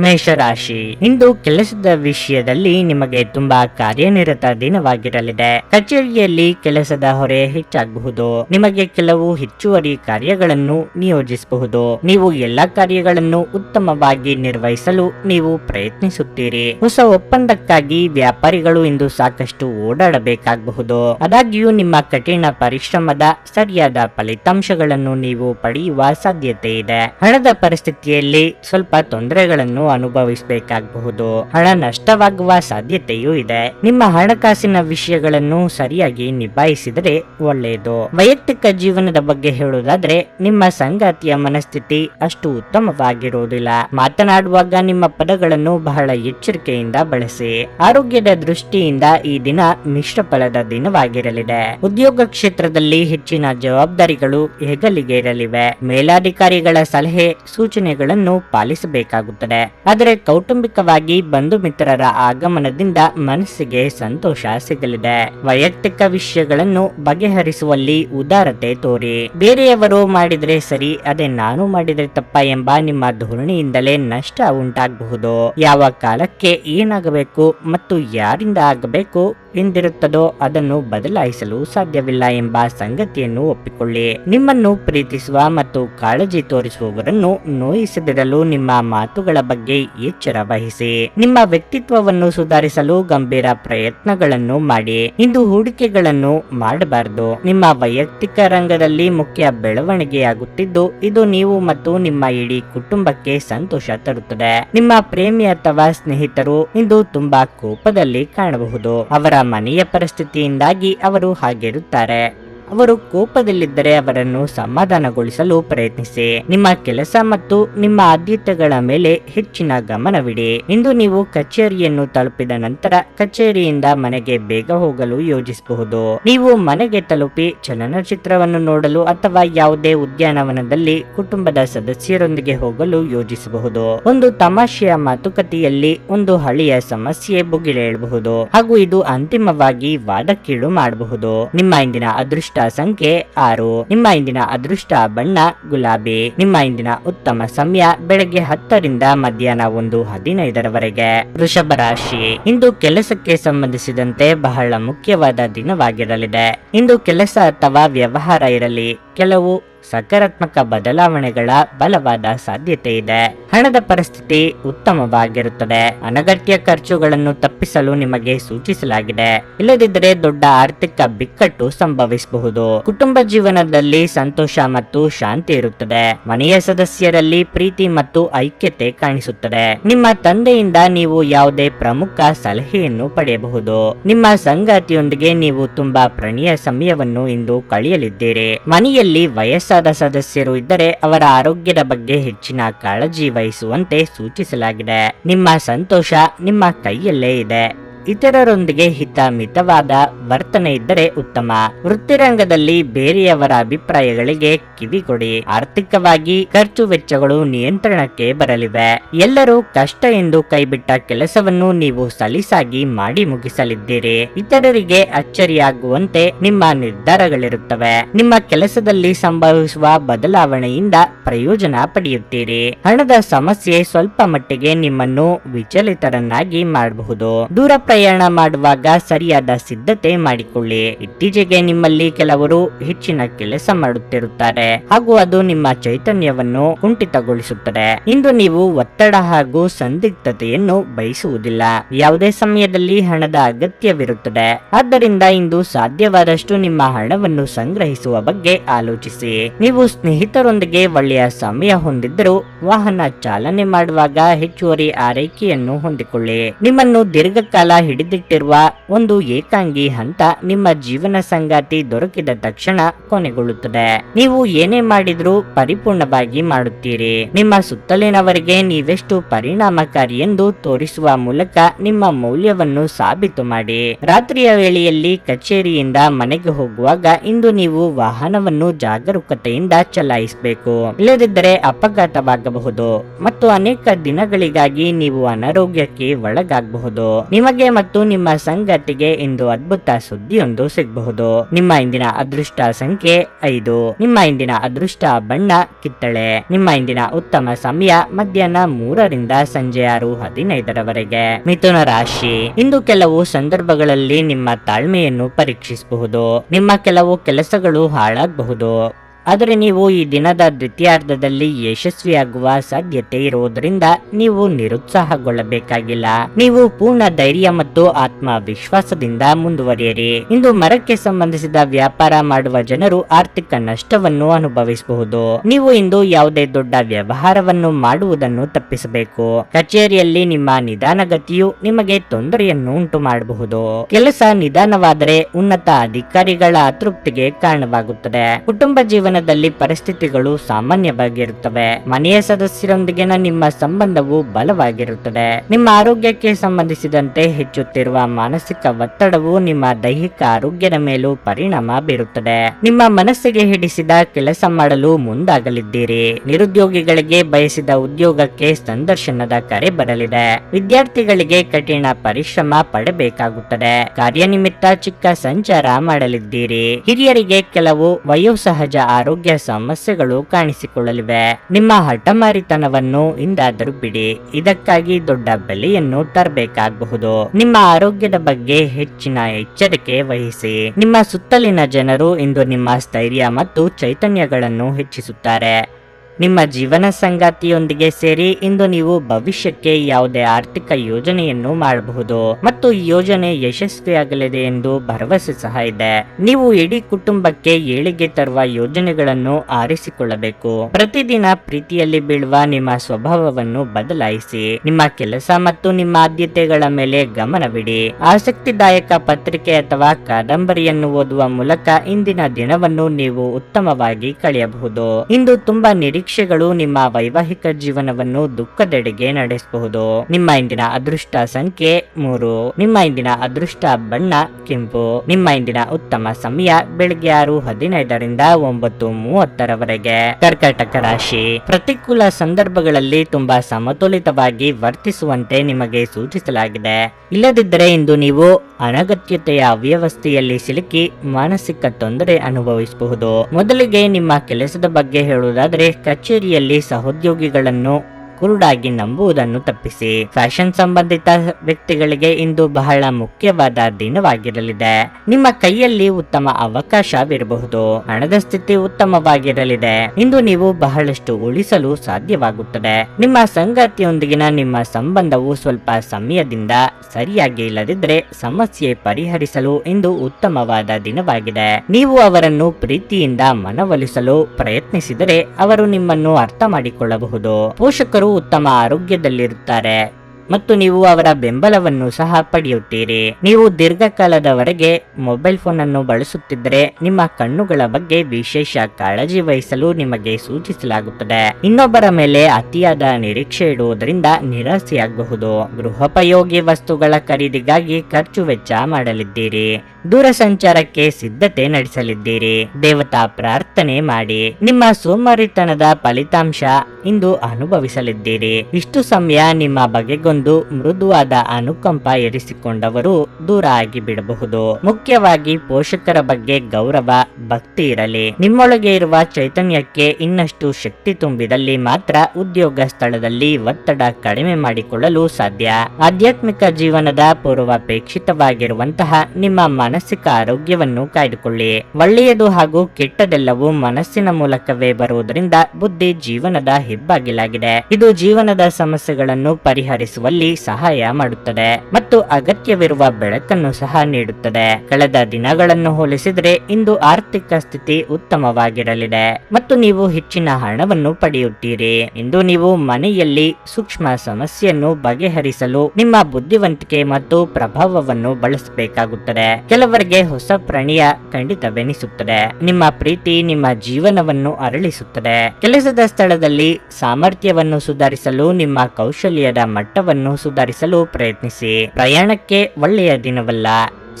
ಮೇಷರಾಶಿ. ಇಂದು ಕೆಲಸದ ವಿಷಯದಲ್ಲಿ ನಿಮಗೆ ತುಂಬಾ ಕಾರ್ಯನಿರತ ದಿನವಾಗಿರಲಿದೆ. ಕಚೇರಿಯಲ್ಲಿ ಕೆಲಸದ ಹೊರೆ ಹೆಚ್ಚಾಗಬಹುದು. ನಿಮಗೆ ಕೆಲವು ಹೆಚ್ಚುವರಿ ಕಾರ್ಯಗಳನ್ನು ನಿಯೋಜಿಸಬಹುದು. ನೀವು ಎಲ್ಲಾ ಕಾರ್ಯಗಳನ್ನು ಉತ್ತಮವಾಗಿ ನಿರ್ವಹಿಸಲು ನೀವು ಪ್ರಯತ್ನಿಸುತ್ತೀರಿ. ಹೊಸ ಒಪ್ಪಂದಕ್ಕಾಗಿ ವ್ಯಾಪಾರಿಗಳು ಇಂದು ಸಾಕಷ್ಟು ಓಡಾಡಬೇಕಾಗಬಹುದು. ಆದಾಗ್ಯೂ ನಿಮ್ಮ ಕಠಿಣ ಪರಿಶ್ರಮದ ಸರಿಯಾದ ಫಲಿತಾಂಶಗಳನ್ನು ನೀವು ಪಡೆಯುವ ಸಾಧ್ಯತೆ ಇದೆ ಹಣದ ಪರಿಸ್ಥಿತಿಯಲ್ಲಿ ಸ್ವಲ್ಪ ತೊಂದರೆಗಳನ್ನು ಅನುಭವಿಸಬೇಕಾಗಬಹುದು. ಹಣ ನಷ್ಟವಾಗುವ ಸಾಧ್ಯತೆಯೂ ಇದೆ. ನಿಮ್ಮ ಹಣಕಾಸಿನ ವಿಷಯಗಳನ್ನು ಸರಿಯಾಗಿ ನಿಭಾಯಿಸಿದರೆ ಒಳ್ಳೆಯದು. ವೈಯಕ್ತಿಕ ಜೀವನದ ಬಗ್ಗೆ ಹೇಳುವುದಾದ್ರೆ, ನಿಮ್ಮ ಸಂಗಾತಿಯ ಮನಸ್ಥಿತಿ ಅಷ್ಟು ಉತ್ತಮವಾಗಿರುವುದಿಲ್ಲ. ಮಾತನಾಡುವಾಗ ನಿಮ್ಮ ಪದಗಳನ್ನು ಬಹಳ ಎಚ್ಚರಿಕೆಯಿಂದ ಬಳಸಿ. ಆರೋಗ್ಯದ ದೃಷ್ಟಿಯಿಂದ ಈ ದಿನ ಮಿಶ್ರ ಫಲದ ದಿನವಾಗಿರಲಿದೆ. ಉದ್ಯೋಗ ಕ್ಷೇತ್ರದಲ್ಲಿ ಹೆಚ್ಚಿನ ಜವಾಬ್ದಾರಿಗಳು ಹೆಗಲಿಗೆ ಇರಲಿವೆ ಮೇಲಾಧಿಕಾರಿಗಳ ಸಲಹೆ, ಸೂಚನೆಗಳನ್ನು ಪಾಲಿಸಬೇಕಾಗುತ್ತದೆ. ಆದರೆ ಕೌಟುಂಬಿಕವಾಗಿ ಬಂಧು ಮಿತ್ರರ ಆಗಮನದಿಂದ ಮನಸ್ಸಿಗೆ ಸಂತೋಷ ಸಿಗಲಿದೆ. ವೈಯಕ್ತಿಕ ವಿಷಯಗಳನ್ನು ಬಗೆಹರಿಸುವಲ್ಲಿ ಉದಾರತೆ ತೋರಿ. ಬೇರೆಯವರು ಮಾಡಿದ್ರೆ ಸರಿ, ಅದೇ ನಾನು ಮಾಡಿದರೆ ತಪ್ಪ ಎಂಬ ನಿಮ್ಮ ಧೋರಣೆಯಿಂದಲೇ ನಷ್ಟ ಉಂಟಾಗಬಹುದು. ಯಾವ ಕಾಲಕ್ಕೆ ಏನಾಗಬೇಕು ಮತ್ತು ಯಾರಿಂದ ಆಗಬೇಕು ಎಂದಿರುತ್ತದೋ ಅದನ್ನು ಬದಲಾಯಿಸಲು ಸಾಧ್ಯವಿಲ್ಲ ಎಂಬ ಸಂಗತಿಯನ್ನು ಒಪ್ಪಿಕೊಳ್ಳಿ. ನಿಮ್ಮನ್ನು ಪ್ರೀತಿಸುವ ಮತ್ತು ಕಾಳಜಿ ತೋರಿಸುವವರನ್ನು ನೋಯಿಸದಿರಲು ನಿಮ್ಮ ಮಾತುಗಳ ಬಗ್ಗೆ ಎಚ್ಚರ ವಹಿಸಿ. ನಿಮ್ಮ ವ್ಯಕ್ತಿತ್ವವನ್ನು ಸುಧಾರಿಸಲು ಗಂಭೀರ ಪ್ರಯತ್ನಗಳನ್ನು ಮಾಡಿ. ಇಂದು ಹೂಡಿಕೆಗಳನ್ನು ಮಾಡಬಾರದು. ನಿಮ್ಮ ವೈಯಕ್ತಿಕ ರಂಗದಲ್ಲಿ ಮುಖ್ಯ ಬೆಳವಣಿಗೆಯಾಗುತ್ತಿದ್ದು, ಇದು ನೀವು ಮತ್ತು ನಿಮ್ಮ ಇಡೀ ಕುಟುಂಬಕ್ಕೆ ಸಂತೋಷ ತರುತ್ತದೆ. ನಿಮ್ಮ ಪ್ರೇಮಿ ಅಥವಾ ಸ್ನೇಹಿತರು ಇಂದು ತುಂಬಾ ಕೋಪದಲ್ಲಿ ಕಾಣಬಹುದು. ಅವರ ಮನೆಯ ಪರಿಸ್ಥಿತಿಯಿಂದಾಗಿ ಅವರು ಹಾಗಿರುತ್ತಾರೆ ಅವರು ಕೋಪದಲ್ಲಿದ್ದರೆ ಅವರನ್ನು ಸಮಾಧಾನಗೊಳಿಸಲು ಪ್ರಯತ್ನಿಸಿ. ನಿಮ್ಮ ಕೆಲಸ ಮತ್ತು ನಿಮ್ಮ ಆದ್ಯತೆಗಳ ಮೇಲೆ ಹೆಚ್ಚಿನ ಗಮನವಿಡಿ. ಇಂದು ನೀವು ಕಚೇರಿಯನ್ನು ತಲುಪಿದ ನಂತರ ಕಚೇರಿಯಿಂದ ಮನೆಗೆ ಬೇಗ ಹೋಗಲು ಯೋಜಿಸಬಹುದು. ನೀವು ಮನೆಗೆ ತಲುಪಿ ಚಲನಚಿತ್ರವನ್ನು ನೋಡಲು ಅಥವಾ ಯಾವುದೇ ಉದ್ಯಾನವನದಲ್ಲಿ ಕುಟುಂಬದ ಸದಸ್ಯರೊಂದಿಗೆ ಹೋಗಲು ಯೋಜಿಸಬಹುದು. ಒಂದು ತಮಾಷೆಯ ಮಾತುಕತೆಯಲ್ಲಿ ಒಂದು ಹಳೆಯ ಸಮಸ್ಯೆ ಬುಗಿಲೇಳಬಹುದು ಹಾಗೂ ಇದು ಅಂತಿಮವಾಗಿ ವಾದಕ್ಕೀಡು ಮಾಡಬಹುದು. ನಿಮ್ಮ ಇಂದಿನ ಅದೃಷ್ಟ ಸಂಖ್ಯೆ ಆರು. ನಿಮ್ಮ ಇಂದಿನ ಅದೃಷ್ಟ ಬಣ್ಣ, ಗುಲಾಬಿ. ನಿಮ್ಮ ಇಂದಿನ ಉತ್ತಮ ಸಮಯ ಬೆಳಗ್ಗೆ ಹತ್ತರಿಂದ ಮಧ್ಯಾಹ್ನ ಒಂದು ಹದಿನೈದರವರೆಗೆ. ವೃಷಭ ರಾಶಿ. ಇಂದು ಕೆಲಸಕ್ಕೆ ಸಂಬಂಧಿಸಿದಂತೆ ಬಹಳ ಮುಖ್ಯವಾದ ದಿನವಾಗಿರಲಿದೆ. ಇಂದು ಕೆಲಸ ಅಥವಾ ವ್ಯವಹಾರ ಇರಲಿ. ಕೆಲವು ಸಕಾರಾತ್ಮಕ ಬದಲಾವಣೆಗಳ ಬಲವಾದ ಸಾಧ್ಯತೆ ಇದೆ. ಹಣದ ಪರಿಸ್ಥಿತಿ ಉತ್ತಮವಾಗಿರುತ್ತದೆ. ಅನಗತ್ಯ ಖರ್ಚುಗಳನ್ನು ತಪ್ಪಿಸಲು ನಿಮಗೆ ಸೂಚಿಸಲಾಗಿದೆ. ಇಲ್ಲದಿದ್ದರೆ ದೊಡ್ಡ ಆರ್ಥಿಕ ಬಿಕ್ಕಟ್ಟು ಸಂಭವಿಸಬಹುದು. ಕುಟುಂಬ ಜೀವನದಲ್ಲಿ ಸಂತೋಷ ಮತ್ತು ಶಾಂತಿ ಇರುತ್ತದೆ. ಮನೆಯ ಸದಸ್ಯರಲ್ಲಿ ಪ್ರೀತಿ ಮತ್ತು ಐಕ್ಯತೆ ಕಾಣಿಸುತ್ತದೆ. ನಿಮ್ಮ ತಂದೆಯಿಂದ ನೀವು ಯಾವುದೇ ಪ್ರಮುಖ ಸಲಹೆಯನ್ನು ಪಡೆಯಬಹುದು. ನಿಮ್ಮ ಸಂಗಾತಿಯೊಂದಿಗೆ ನೀವು ತುಂಬಾ ಪ್ರಣೀಯ ಸಮಯವನ್ನು ಇಂದು ಕಳೆಯಲಿದ್ದೀರಿ. ಮನೆಯಲ್ಲಿ ವಯಸ್ಸಾದ ಸದಸ್ಯರು ಇದ್ದರೆ ಅವರ ಆರೋಗ್ಯದ ಬಗ್ಗೆ ಹೆಚ್ಚಿನ ಕಾಳಜಿ ವಹಿಸುವಂತೆ ಸೂಚಿಸಲಾಗಿದೆ. ನಿಮ್ಮ ಸಂತೋಷ ನಿಮ್ಮ ಕೈಯಲ್ಲೇ ಇದೆ. ಇತರರೊಂದಿಗೆ ಹಿತ ಮಿತವಾದ ವರ್ತನೆ ಇದ್ದರೆ ಉತ್ತಮ. ವೃತ್ತಿರಂಗದಲ್ಲಿ ಬೇರೆಯವರ ಅಭಿಪ್ರಾಯಗಳಿಗೆ ಕಿವಿಗೊಡಿ ಆರ್ಥಿಕವಾಗಿ ಖರ್ಚು ವೆಚ್ಚಗಳು ನಿಯಂತ್ರಣಕ್ಕೆ ಬರಲಿವೆ. ಎಲ್ಲರೂ ಕಷ್ಟ ಎಂದು ಕೈಬಿಟ್ಟ ಕೆಲಸವನ್ನು ನೀವು ಸಲೀಸಾಗಿ ಮಾಡಿ ಮುಗಿಸಲಿದ್ದೀರಿ. ಇತರರಿಗೆ ಅಚ್ಚರಿಯಾಗುವಂತೆ ನಿಮ್ಮ ನಿರ್ಧಾರಗಳಿರುತ್ತವೆ. ನಿಮ್ಮ ಕೆಲಸದಲ್ಲಿ ಸಂಭವಿಸುವ ಬದಲಾವಣೆಯಿಂದ ಪ್ರಯೋಜನ ಪಡೆಯುತ್ತೀರಿ. ಹಣದ ಸಮಸ್ಯೆ ಸ್ವಲ್ಪ ಮಟ್ಟಿಗೆ ನಿಮ್ಮನ್ನು ವಿಚಲಿತರನ್ನಾಗಿ ಮಾಡಬಹುದು. ದೂರ ಪ್ರಯಾಣ ಮಾಡುವಾಗ ಸರಿಯಾದ ಸಿದ್ಧತೆ ಮಾಡಿಕೊಳ್ಳಿ. ಇತ್ತೀಚೆಗೆ ನಿಮ್ಮಲ್ಲಿ ಕೆಲವರು ಹೆಚ್ಚಿನ ಕೆಲಸ ಮಾಡುತ್ತಿರುತ್ತಾರೆ. ಹಾಗೂ ಅದು ನಿಮ್ಮ ಚೈತನ್ಯವನ್ನು ಕುಂಠಿತಗೊಳಿಸುತ್ತದೆ. ಇಂದು ನೀವು ಒತ್ತಡ ಹಾಗೂ ಸಂದಿಗ್ಧತೆಯನ್ನು ಬಯಸುವುದಿಲ್ಲ. ಯಾವುದೇ ಸಮಯದಲ್ಲಿ ಹಣದ ಅಗತ್ಯವಿರುತ್ತದೆ. ಆದ್ದರಿಂದ ಇಂದು ಸಾಧ್ಯವಾದಷ್ಟು ನಿಮ್ಮ ಹಣವನ್ನು ಸಂಗ್ರಹಿಸುವ ಬಗ್ಗೆ ಆಲೋಚಿಸಿ. ನೀವು ಸ್ನೇಹಿತರೊಂದಿಗೆ ಒಳ್ಳೆಯ ಸಮಯ ಹೊಂದಿದ್ದರೂ ವಾಹನ ಚಾಲನೆ ಮಾಡುವಾಗ ಹೆಚ್ಚುವರಿ ಆರೈಕೆಯನ್ನು ಹೊಂದಿಕೊಳ್ಳಿ. ನಿಮ್ಮನ್ನು ದೀರ್ಘಕಾಲ ಹಿಡಿದಿಟ್ಟಿರುವ ಒಂದು ಏಕಾಂಗಿ ಹಂತ ನಿಮ್ಮ ಜೀವನ ಸಂಗಾತಿ ದೊರಕಿದ ತಕ್ಷಣ ಕೊನೆಗೊಳ್ಳುತ್ತದೆ. ನೀವು ಏನೇ ಮಾಡಿದ್ರೂ ಪರಿಪೂರ್ಣವಾಗಿ ಮಾಡುತ್ತೀರಿ. ನಿಮ್ಮ ಸುತ್ತಲಿನವರಿಗೆ ನೀವೆಷ್ಟು ಪರಿಣಾಮಕಾರಿ ಎಂದು ತೋರಿಸುವ ಮೂಲಕ ನಿಮ್ಮ ಮೌಲ್ಯವನ್ನು ಸಾಬೀತು ಮಾಡಿ. ರಾತ್ರಿಯ ವೇಳೆಯಲ್ಲಿ ಕಚೇರಿಯಿಂದ ಮನೆಗೆ ಹೋಗುವಾಗ ಇಂದು ನೀವು ವಾಹನವನ್ನು ಜಾಗರೂಕತೆಯಿಂದ ಚಲಾಯಿಸಬೇಕು. ಇಲ್ಲದಿದ್ದರೆ ಅಪಘಾತವಾಗಬಹುದು. ಮತ್ತು ಅನೇಕ ದಿನಗಳಿಗಾಗಿ ನೀವು ಅನಾರೋಗ್ಯಕ್ಕೆ ಒಳಗಾಗಬಹುದು. ನಿಮಗೆ ಮತ್ತು ನಿಮ್ಮ ಸಂಗತಿಗೆ ಇಂದು ಅದ್ಭುತ ಸುದ್ದಿಯೊಂದು ಸಿಗಬಹುದು. ನಿಮ್ಮ ಇಂದಿನ ಅದೃಷ್ಟ ಸಂಖ್ಯೆ ಐದು. ನಿಮ್ಮ ಇಂದಿನ ಅದೃಷ್ಟ ಬಣ್ಣ ಕಿತ್ತಳೆ. ನಿಮ್ಮ ಇಂದಿನ ಉತ್ತಮ ಸಮಯ ಮಧ್ಯಾಹ್ನ ಮೂರರಿಂದ ಸಂಜೆ ಆರು ಹದಿನೈದರವರೆಗೆ. ಮಿಥುನ ರಾಶಿ. ಇಂದು ಕೆಲವು ಸಂದರ್ಭಗಳಲ್ಲಿ ನಿಮ್ಮ ತಾಳ್ಮೆಯನ್ನು ಪರೀಕ್ಷಿಸಬಹುದು. ನಿಮ್ಮ ಕೆಲವು ಕೆಲಸಗಳು ಹಾಳಾಗಬಹುದು. ಆದರೆ ನೀವು ಈ ದಿನದ ದ್ವಿತೀಯಾರ್ಧದಲ್ಲಿ ಯಶಸ್ವಿಯಾಗುವ ಸಾಧ್ಯತೆ ಇರುವುದರಿಂದ ನೀವು ನಿರುತ್ಸಾಹಗೊಳ್ಳಬೇಕಾಗಿಲ್ಲ. ನೀವು ಪೂರ್ಣ ಧೈರ್ಯ ಮತ್ತು ಆತ್ಮವಿಶ್ವಾಸದಿಂದ ಮುಂದುವರಿಯಿರಿ. ಇಂದು ಮರಕ್ಕೆ ಸಂಬಂಧಿಸಿದ ವ್ಯಾಪಾರ ಮಾಡುವ ಜನರು ಆರ್ಥಿಕ ನಷ್ಟವನ್ನು ಅನುಭವಿಸಬಹುದು. ನೀವು ಇಂದು ಯಾವುದೇ ದೊಡ್ಡ ವ್ಯವಹಾರವನ್ನು ಮಾಡುವುದನ್ನು ತಪ್ಪಿಸಬೇಕು. ಕಚೇರಿಯಲ್ಲಿ ನಿಮ್ಮ ನಿಧಾನಗತಿಯು ನಿಮಗೆ ತೊಂದರೆಯನ್ನು ಉಂಟು ಮಾಡಬಹುದು ಕೆಲಸ ನಿಧಾನವಾದರೆ ಉನ್ನತ ಅಧಿಕಾರಿಗಳ ಅತೃಪ್ತಿಗೆ ಕಾರಣವಾಗುತ್ತದೆ. ಕುಟುಂಬ ಜೀವನದಲ್ಲಿ ಪರಿಸ್ಥಿತಿಗಳು ಸಾಮಾನ್ಯವಾಗಿರುತ್ತವೆ. ಮನೆಯ ಸದಸ್ಯರೊಂದಿಗಿನ ನಿಮ್ಮ ಸಂಬಂಧವು ಬಲವಾಗಿರುತ್ತದೆ. ನಿಮ್ಮ ಆರೋಗ್ಯಕ್ಕೆ ಸಂಬಂಧಿಸಿದಂತೆ ಹೆಚ್ಚುತ್ತಿರುವ ಮಾನಸಿಕ ಒತ್ತಡವು ನಿಮ್ಮ ದೈಹಿಕ ಆರೋಗ್ಯದ ಮೇಲೂ ಪರಿಣಾಮ ಬೀರುತ್ತದೆ. ನಿಮ್ಮ ಮನಸ್ಸಿಗೆ ಹಿಡಿಸಿದ ಕೆಲಸ ಮಾಡಲು ಮುಂದಾಗಲಿದ್ದೀರಿ. ನಿರುದ್ಯೋಗಿಗಳಿಗೆ ಬಯಸಿದ ಉದ್ಯೋಗಕ್ಕೆ ಸಂದರ್ಶನದ ಕರೆ ಬರಲಿದೆ. ವಿದ್ಯಾರ್ಥಿಗಳಿಗೆ ಕಠಿಣ ಪರಿಶ್ರಮ ಪಡಬೇಕಾಗುತ್ತದೆ. ಕಾರ್ಯನಿಮಿತ್ತ ಚಿಕ್ಕ ಸಂಚಾರ ಮಾಡಲಿದ್ದೀರಿ. ಹಿರಿಯರಿಗೆ ಕೆಲವು ವಯೋಸಹಜ ಆರೋಗ್ಯ ಸಮಸ್ಯೆಗಳು ಕಾಣಿಸಿಕೊಳ್ಳಲಿವೆ. ನಿಮ್ಮ ಹಠಮಾರಿತನವನ್ನು ಇಂದಾದರೂ ಬಿಡಿ. ಇದಕ್ಕಾಗಿ ದೊಡ್ಡ ಬೆಲೆಯನ್ನು ತರಬೇಕಾಗಬಹುದು. ನಿಮ್ಮ ಆರೋಗ್ಯದ ಬಗ್ಗೆ ಹೆಚ್ಚಿನ ಎಚ್ಚರಿಕೆ ವಹಿಸಿ. ನಿಮ್ಮ ಸುತ್ತಲಿನ ಜನರು ಇಂದು ನಿಮ್ಮ ಸ್ಥೈರ್ಯ ಮತ್ತು ಚೈತನ್ಯಗಳನ್ನು ಹೆಚ್ಚಿಸುತ್ತಾರೆ. ನಿಮ್ಮ ಜೀವನ ಸಂಗಾತಿಯೊಂದಿಗೆ ಸೇರಿ ಇಂದು ನೀವು ಭವಿಷ್ಯಕ್ಕೆ ಯಾವುದೇ ಆರ್ಥಿಕ ಯೋಜನೆಯನ್ನು ಮಾಡಬಹುದು. ಮತ್ತು ಈ ಯೋಜನೆ ಯಶಸ್ವಿಯಾಗಲಿದೆ ಎಂದು ಭರವಸೆ ಸಹ ಇದೆ. ನೀವು ಇಡೀ ಕುಟುಂಬಕ್ಕೆ ಏಳಿಗೆ ತರುವ ಯೋಜನೆಗಳನ್ನು ಆರಿಸಿಕೊಳ್ಳಬೇಕು. ಪ್ರತಿದಿನ ಪ್ರೀತಿಯಲ್ಲಿ ಬೀಳುವ ನಿಮ್ಮ ಸ್ವಭಾವವನ್ನು ಬದಲಾಯಿಸಿ, ನಿಮ್ಮ ಕೆಲಸ ಮತ್ತು ನಿಮ್ಮ ಆದ್ಯತೆಗಳ ಮೇಲೆ ಗಮನವಿಡಿ. ಆಸಕ್ತಿದಾಯಕ ಪತ್ರಿಕೆ ಅಥವಾ ಕಾದಂಬರಿಯನ್ನು ಓದುವ ಮೂಲಕ ಇಂದಿನ ದಿನವನ್ನು ನೀವು ಉತ್ತಮವಾಗಿ ಕಳೆಯಬಹುದು. ಇಂದು ತುಂಬಾ ನಿರೀಕ್ಷೆಗಳು ನಿಮ್ಮ ವೈವಾಹಿಕ ಜೀವನವನ್ನು ದುಃಖದೆಡೆಗೆ ನಡೆಸಬಹುದು. ನಿಮ್ಮ ಇಂದಿನ ಅದೃಷ್ಟ ಸಂಖ್ಯೆ ಮೂರು. ನಿಮ್ಮ ಇಂದಿನ ಅದೃಷ್ಟ ಬಣ್ಣ ಕೆಂಪು. ನಿಮ್ಮ ಇಂದಿನ ಉತ್ತಮ ಸಮಯ ಬೆಳಗ್ಗೆ ಆರು ಹದಿನೈದರಿಂದ ಒಂಬತ್ತು ಮೂವತ್ತರವರೆಗೆ. ಕರ್ಕಾಟಕ ರಾಶಿ. ಪ್ರತಿಕೂಲ ಸಂದರ್ಭಗಳಲ್ಲಿ ತುಂಬಾ ಸಮತೋಲಿತವಾಗಿ ವರ್ತಿಸುವಂತೆ ನಿಮಗೆ ಸೂಚಿಸಲಾಗಿದೆ. ಇಲ್ಲದಿದ್ದರೆ ಇಂದು ನೀವು ಅನಗತ್ಯತೆಯ ಅವ್ಯವಸ್ಥೆಯಲ್ಲಿ ಸಿಲುಕಿ ಮಾನಸಿಕ ತೊಂದರೆ ಅನುಭವಿಸಬಹುದು. ಮೊದಲಿಗೆ ನಿಮ್ಮ ಕೆಲಸದ ಬಗ್ಗೆ ಹೇಳುವುದಾದರೆ ಕಚೇರಿಯಲ್ಲಿ ಸಹೋದ್ಯೋಗಿಗಳನ್ನು ಕುರುಡಾಗಿ ನಂಬುವುದನ್ನು ತಪ್ಪಿಸಿ. ಫ್ಯಾಷನ್ ಸಂಬಂಧಿತ ವ್ಯಕ್ತಿಗಳಿಗೆ ಇಂದು ಬಹಳ ಮುಖ್ಯವಾದ ದಿನವಾಗಿರಲಿದೆ. ನಿಮ್ಮ ಕೈಯಲ್ಲಿ ಉತ್ತಮ ಅವಕಾಶವಿರಬಹುದು. ಹಣದ ಸ್ಥಿತಿ ಉತ್ತಮವಾಗಿರಲಿದೆ. ಇಂದು ನೀವು ಬಹಳಷ್ಟು ಉಳಿಸಲು ಸಾಧ್ಯವಾಗುತ್ತದೆ. ನಿಮ್ಮ ಸಂಗಾತಿಯೊಂದಿಗಿನ ನಿಮ್ಮ ಸಂಬಂಧವು ಸ್ವಲ್ಪ ಸಮಯದಿಂದ ಸರಿಯಾಗಿ ಇಲ್ಲದಿದ್ದರೆ ಸಮಸ್ಯೆ ಪರಿಹರಿಸಲು ಇಂದು ಉತ್ತಮವಾದ ದಿನವಾಗಿದೆ. ನೀವು ಅವರನ್ನು ಪ್ರೀತಿಯಿಂದ ಮನವೊಲಿಸಲು ಪ್ರಯತ್ನಿಸಿದರೆ ಅವರು ನಿಮ್ಮನ್ನು ಅರ್ಥ ಮಾಡಿಕೊಳ್ಳಬಹುದು. ಪೋಷಕರು ಉತ್ತಮ ಆರೋಗ್ಯದಲ್ಲಿರುತ್ತಾರೆ. ಮತ್ತು ನೀವು ಅವರ ಬೆಂಬಲವನ್ನು ಸಹ ಪಡೆಯುತ್ತೀರಿ. ನೀವು ದೀರ್ಘಕಾಲದವರೆಗೆ ಮೊಬೈಲ್ ಫೋನ್ ಅನ್ನು ಬಳಸುತ್ತಿದ್ದರೆ ನಿಮ್ಮ ಕಣ್ಣುಗಳ ಬಗ್ಗೆ ವಿಶೇಷ ಕಾಳಜಿ ವಹಿಸಲು ನಿಮಗೆ ಸೂಚಿಸಲಾಗುತ್ತದೆ. ಇನ್ನೊಬ್ಬರ ಮೇಲೆ ಅತಿಯಾದ ನಿರೀಕ್ಷೆ ಇಡುವುದರಿಂದ ನಿರಾಸೆಯಾಗಬಹುದು. ಗೃಹೋಪಯೋಗಿ ವಸ್ತುಗಳ ಖರೀದಿಗಾಗಿ ಖರ್ಚು ವೆಚ್ಚ ಮಾಡಲಿದ್ದೀರಿ. ದೂರ ಸಂಚಾರಕ್ಕೆ ಸಿದ್ಧತೆ ನಡೆಸಲಿದ್ದೀರಿ. ದೇವತಾ ಪ್ರಾರ್ಥನೆ ಮಾಡಿ. ನಿಮ್ಮ ಸೋಮಾರಿತನದ ಫಲಿತಾಂಶ ಇಂದು ಅನುಭವಿಸಲಿದ್ದೀರಿ. ಇಷ್ಟು ಸಮಯ ನಿಮ್ಮ ಬಗೆಗೊಂದು ಮೃದುವಾದ ಅನುಕಂಪ ಇರಿಸಿಕೊಂಡವರು ದೂರ ಆಗಿ ಬಿಡಬಹುದು ಮುಖ್ಯವಾಗಿ ಪೋಷಕರ ಬಗ್ಗೆ ಗೌರವ, ಭಕ್ತಿ ಇರಲಿ. ನಿಮ್ಮೊಳಗೆ ಇರುವ ಚೈತನ್ಯಕ್ಕೆ ಇನ್ನಷ್ಟು ಶಕ್ತಿ ತುಂಬಿದಲ್ಲಿ ಮಾತ್ರ ಉದ್ಯೋಗ ಸ್ಥಳದಲ್ಲಿ ಒತ್ತಡ ಕಡಿಮೆ ಮಾಡಿಕೊಳ್ಳಲು ಸಾಧ್ಯ. ಆಧ್ಯಾತ್ಮಿಕ ಜೀವನದ ಪೂರ್ವಾಪೇಕ್ಷಿತವಾಗಿರುವಂತಹ ನಿಮ್ಮ ಮಾನಸಿಕ ಆರೋಗ್ಯವನ್ನು ಕಾಯ್ದುಕೊಳ್ಳಿ. ಒಳ್ಳೆಯದು ಹಾಗೂ ಕೆಟ್ಟದೆಲ್ಲವೂ ಮನಸ್ಸಿನ ಮೂಲಕವೇ ಬರುವುದರಿಂದ ಬುದ್ಧಿ ಜೀವನದ ಹೆಬ್ಬಾಗಿಲಾಗಿದೆ. ಇದು ಜೀವನದ ಸಮಸ್ಯೆಗಳನ್ನು ಪರಿಹರಿಸುವಲ್ಲಿ ಸಹಾಯ ಮಾಡುತ್ತದೆ ಮತ್ತು ಅಗತ್ಯವಿರುವ ಬೆಳಕನ್ನು ಸಹ ನೀಡುತ್ತದೆ. ಕಳೆದ ದಿನಗಳನ್ನು ಹೋಲಿಸಿದರೆ ಇಂದು ಆರ್ಥಿಕ ಸ್ಥಿತಿ ಉತ್ತಮವಾಗಿರಲಿದೆ ಮತ್ತು ನೀವು ಹೆಚ್ಚಿನ ಹಣವನ್ನು ಪಡೆಯುತ್ತೀರಿ. ಇಂದು ನೀವು ಮನೆಯಲ್ಲಿ ಸೂಕ್ಷ್ಮ ಸಮಸ್ಯೆಯನ್ನು ಬಗೆಹರಿಸಲು ನಿಮ್ಮ ಬುದ್ಧಿವಂತಿಕೆ ಮತ್ತು ಪ್ರಭಾವವನ್ನು ಬಳಸಬೇಕಾಗುತ್ತದೆ. ಕೆಲವರಿಗೆ ಹೊಸ ಪ್ರಣಿಯ ಖಂಡಿತವೆನಿಸುತ್ತದೆ. ನಿಮ್ಮ ಪ್ರೀತಿ ನಿಮ್ಮ ಜೀವನವನ್ನು ಅರಳಿಸುತ್ತದೆ. ಕೆಲಸದ ಸ್ಥಳದಲ್ಲಿ ಸಾಮರ್ಥ್ಯವನ್ನು ಸುಧಾರಿಸಲು, ನಿಮ್ಮ ಕೌಶಲ್ಯದ ಮಟ್ಟವನ್ನು ಸುಧಾರಿಸಲು ಪ್ರಯತ್ನಿಸಿ. ಪ್ರಯಾಣಕ್ಕೆ ಒಳ್ಳೆಯ ದಿನವಲ್ಲ.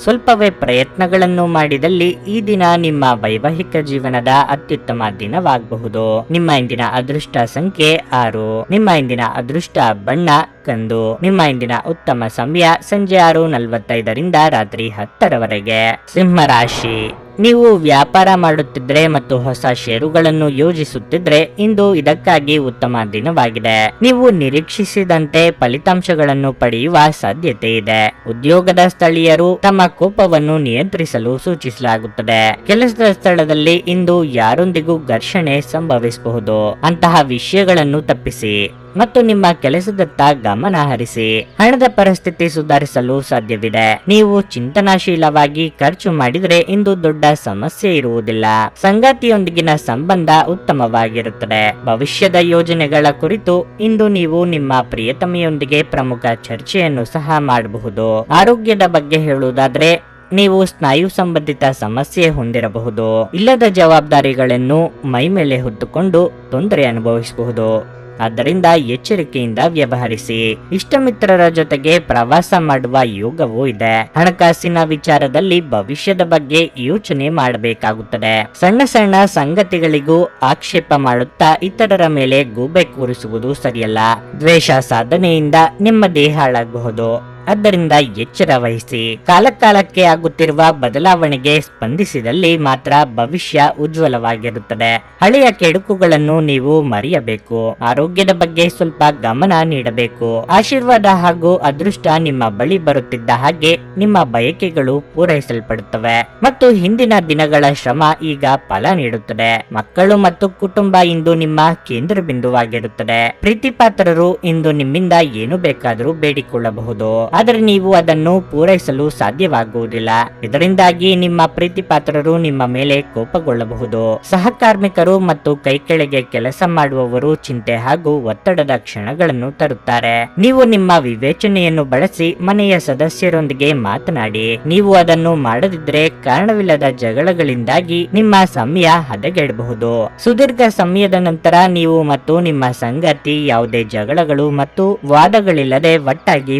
ಸ್ವಲ್ಪವೇ ಪ್ರಯತ್ನಗಳನ್ನು ಮಾಡಿದಲ್ಲಿ ಈ ದಿನ ನಿಮ್ಮ ವೈವಾಹಿಕ ಜೀವನದ ಅತ್ಯುತ್ತಮ ದಿನವಾಗಬಹುದು. ನಿಮ್ಮ ಇಂದಿನ ಅದೃಷ್ಟ ಸಂಖ್ಯೆ ಆರು. ನಿಮ್ಮ ಇಂದಿನ ಅದೃಷ್ಟ ಬಣ್ಣ ಕಂದು. ನಿಮ್ಮ ಇಂದಿನ ಉತ್ತಮ ಸಮಯ ಸಂಜೆ ಆರು ನಲವತ್ತೈದರಿಂದ ರಾತ್ರಿ ಹತ್ತರವರೆಗೆ. ಸಿಂಹ ರಾಶಿ ನೀವು ವ್ಯಾಪಾರ ಮಾಡುತ್ತಿದ್ರೆ ಮತ್ತು ಹೊಸ ಷೇರುಗಳನ್ನು ಯೋಜಿಸುತ್ತಿದ್ರೆ ಇಂದು ಇದಕ್ಕಾಗಿ ಉತ್ತಮ ದಿನವಾಗಿದೆ. ನೀವು ನಿರೀಕ್ಷಿಸಿದಂತೆ ಫಲಿತಾಂಶಗಳನ್ನು ಪಡೆಯುವ ಸಾಧ್ಯತೆ ಇದೆ. ಉದ್ಯೋಗದ ಸ್ಥಳೀಯರು ತಮ್ಮ ಕೋಪವನ್ನು ನಿಯಂತ್ರಿಸಲು ಸೂಚಿಸಲಾಗುತ್ತದೆ. ಕೆಲಸದ ಸ್ಥಳದಲ್ಲಿ ಇಂದು ಯಾರೊಂದಿಗೂ ಘರ್ಷಣೆ ಸಂಭವಿಸಬಹುದು. ಅಂತಹ ವಿಷಯಗಳನ್ನು ತಪ್ಪಿಸಿ. ಮತ್ತು ನಿಮ್ಮ ಕೆಲಸದತ್ತ ಗಮನ ಹರಿಸಿ ಹಣದ ಪರಿಸ್ಥಿತಿ ಸುಧಾರಿಸಲು ಸಾಧ್ಯವಿದೆ. ನೀವು ಚಿಂತನಾಶೀಲವಾಗಿ ಖರ್ಚು ಮಾಡಿದರೆ ಇಂದು ದೊಡ್ಡ ಸಮಸ್ಯೆ ಇರುವುದಿಲ್ಲ. ಸಂಗಾತಿಯೊಂದಿಗಿನ ಸಂಬಂಧ ಉತ್ತಮವಾಗಿರುತ್ತದೆ. ಭವಿಷ್ಯದ ಯೋಜನೆಗಳ ಕುರಿತು ಇಂದು ನೀವು ನಿಮ್ಮ ಪ್ರಿಯತಮೆಯೊಂದಿಗೆ ಪ್ರಮುಖ ಚರ್ಚೆಯನ್ನು ಸಹ ಮಾಡಬಹುದು. ಆರೋಗ್ಯದ ಬಗ್ಗೆ ಹೇಳುವುದಾದ್ರೆ, ನೀವು ಸ್ನಾಯು ಸಂಬಂಧಿತ ಸಮಸ್ಯೆ ಹೊಂದಿರಬಹುದು. ಇಲ್ಲದ ಜವಾಬ್ದಾರಿಗಳನ್ನು ಮೈ ಮೇಲೆ ಹೊತ್ತುಕೊಂಡು ತೊಂದರೆ ಅನುಭವಿಸಬಹುದು. ಆದ್ದರಿಂದ ಎಚ್ಚರಿಕೆಯಿಂದ ವ್ಯವಹರಿಸಿ. ಇಷ್ಟಮಿತ್ರರ ಜೊತೆಗೆ ಪ್ರವಾಸ ಮಾಡುವ ಯೋಗವೂ ಇದೆ. ಹಣಕಾಸಿನ ವಿಚಾರದಲ್ಲಿ ಭವಿಷ್ಯದ ಬಗ್ಗೆ ಯೋಚನೆ ಮಾಡಬೇಕಾಗುತ್ತದೆ. ಸಣ್ಣ ಸಣ್ಣ ಸಂಗತಿಗಳಿಗೂ ಆಕ್ಷೇಪ ಮಾಡುತ್ತಾ ಇತರರ ಮೇಲೆ ಗೂಬೆ ಕೂರಿಸುವುದು ಸರಿಯಲ್ಲ. ದ್ವೇಷ ಸಾಧನೆಯಿಂದ ನಿಮ್ಮ ದೇಹ ಹಾಳಾಗಬಹುದು ಆದ್ದರಿಂದ ಎಚ್ಚರ ವಹಿಸಿ. ಕಾಲಕಾಲಕ್ಕೆ ಆಗುತ್ತಿರುವ ಬದಲಾವಣೆಗೆ ಸ್ಪಂದಿಸಿದಲ್ಲಿ ಮಾತ್ರ ಭವಿಷ್ಯ ಉಜ್ವಲವಾಗಿರುತ್ತದೆ. ಹಳೆಯ ಕೆಡುಕುಗಳನ್ನು ನೀವು ಮರೆಯಬೇಕು. ಆರೋಗ್ಯದ ಬಗ್ಗೆ ಸ್ವಲ್ಪ ಗಮನ ನೀಡಬೇಕು. ಆಶೀರ್ವಾದ ಹಾಗೂ ಅದೃಷ್ಟ ನಿಮ್ಮ ಬಳಿ ಬರುತ್ತಿದ್ದ ಹಾಗೆ ನಿಮ್ಮ ಬಯಕೆಗಳು ಪೂರೈಸಲ್ಪಡುತ್ತವೆ. ಮತ್ತು ಹಿಂದಿನ ದಿನಗಳ ಶ್ರಮ ಈಗ ಫಲ ನೀಡುತ್ತದೆ. ಮಕ್ಕಳು ಮತ್ತು ಕುಟುಂಬ ಇಂದು ನಿಮ್ಮ ಕೇಂದ್ರ ಬಿಂದುವಾಗಿರುತ್ತದೆ ಪ್ರೀತಿಪಾತ್ರರು ಇಂದು ನಿಮ್ಮಿಂದ ಏನು ಬೇಕಾದರೂ ಬೇಡಿಕೊಳ್ಳಬಹುದು. ಆದರೆ ನೀವು ಅದನ್ನು ಪೂರೈಸಲು ಸಾಧ್ಯವಾಗುವುದಿಲ್ಲ. ಇದರಿಂದಾಗಿ ನಿಮ್ಮ ಪ್ರೀತಿಪಾತ್ರರು ನಿಮ್ಮ ಮೇಲೆ ಕೋಪಗೊಳ್ಳಬಹುದು. ಸಹಕಾರ್ಮಿಕರು ಮತ್ತು ಕೈಕೆಳಗೆ ಕೆಲಸ ಮಾಡುವವರು ಚಿಂತೆ ಹಾಗೂ ಒತ್ತಡದ ಕ್ಷಣಗಳನ್ನು ತರುತ್ತಾರೆ. ನೀವು ನಿಮ್ಮ ವಿವೇಚನೆಯನ್ನು ಬಳಸಿ ಮನೆಯ ಸದಸ್ಯರೊಂದಿಗೆ ಮಾತನಾಡಿ. ನೀವು ಅದನ್ನು ಮಾಡದಿದ್ರೆ ಕಾರಣವಿಲ್ಲದ ಜಗಳಗಳಿಂದಾಗಿ ನಿಮ್ಮ ಸಮಯ ಹದಗೆಡಬಹುದು. ಸುದೀರ್ಘ ಸಮಯದ ನಂತರ ನೀವು ಮತ್ತು ನಿಮ್ಮ ಸಂಗತಿ ಯಾವುದೇ ಜಗಳಗಳು ಮತ್ತು ವಾದಗಳಿಲ್ಲದೆ ಒಟ್ಟಾಗಿ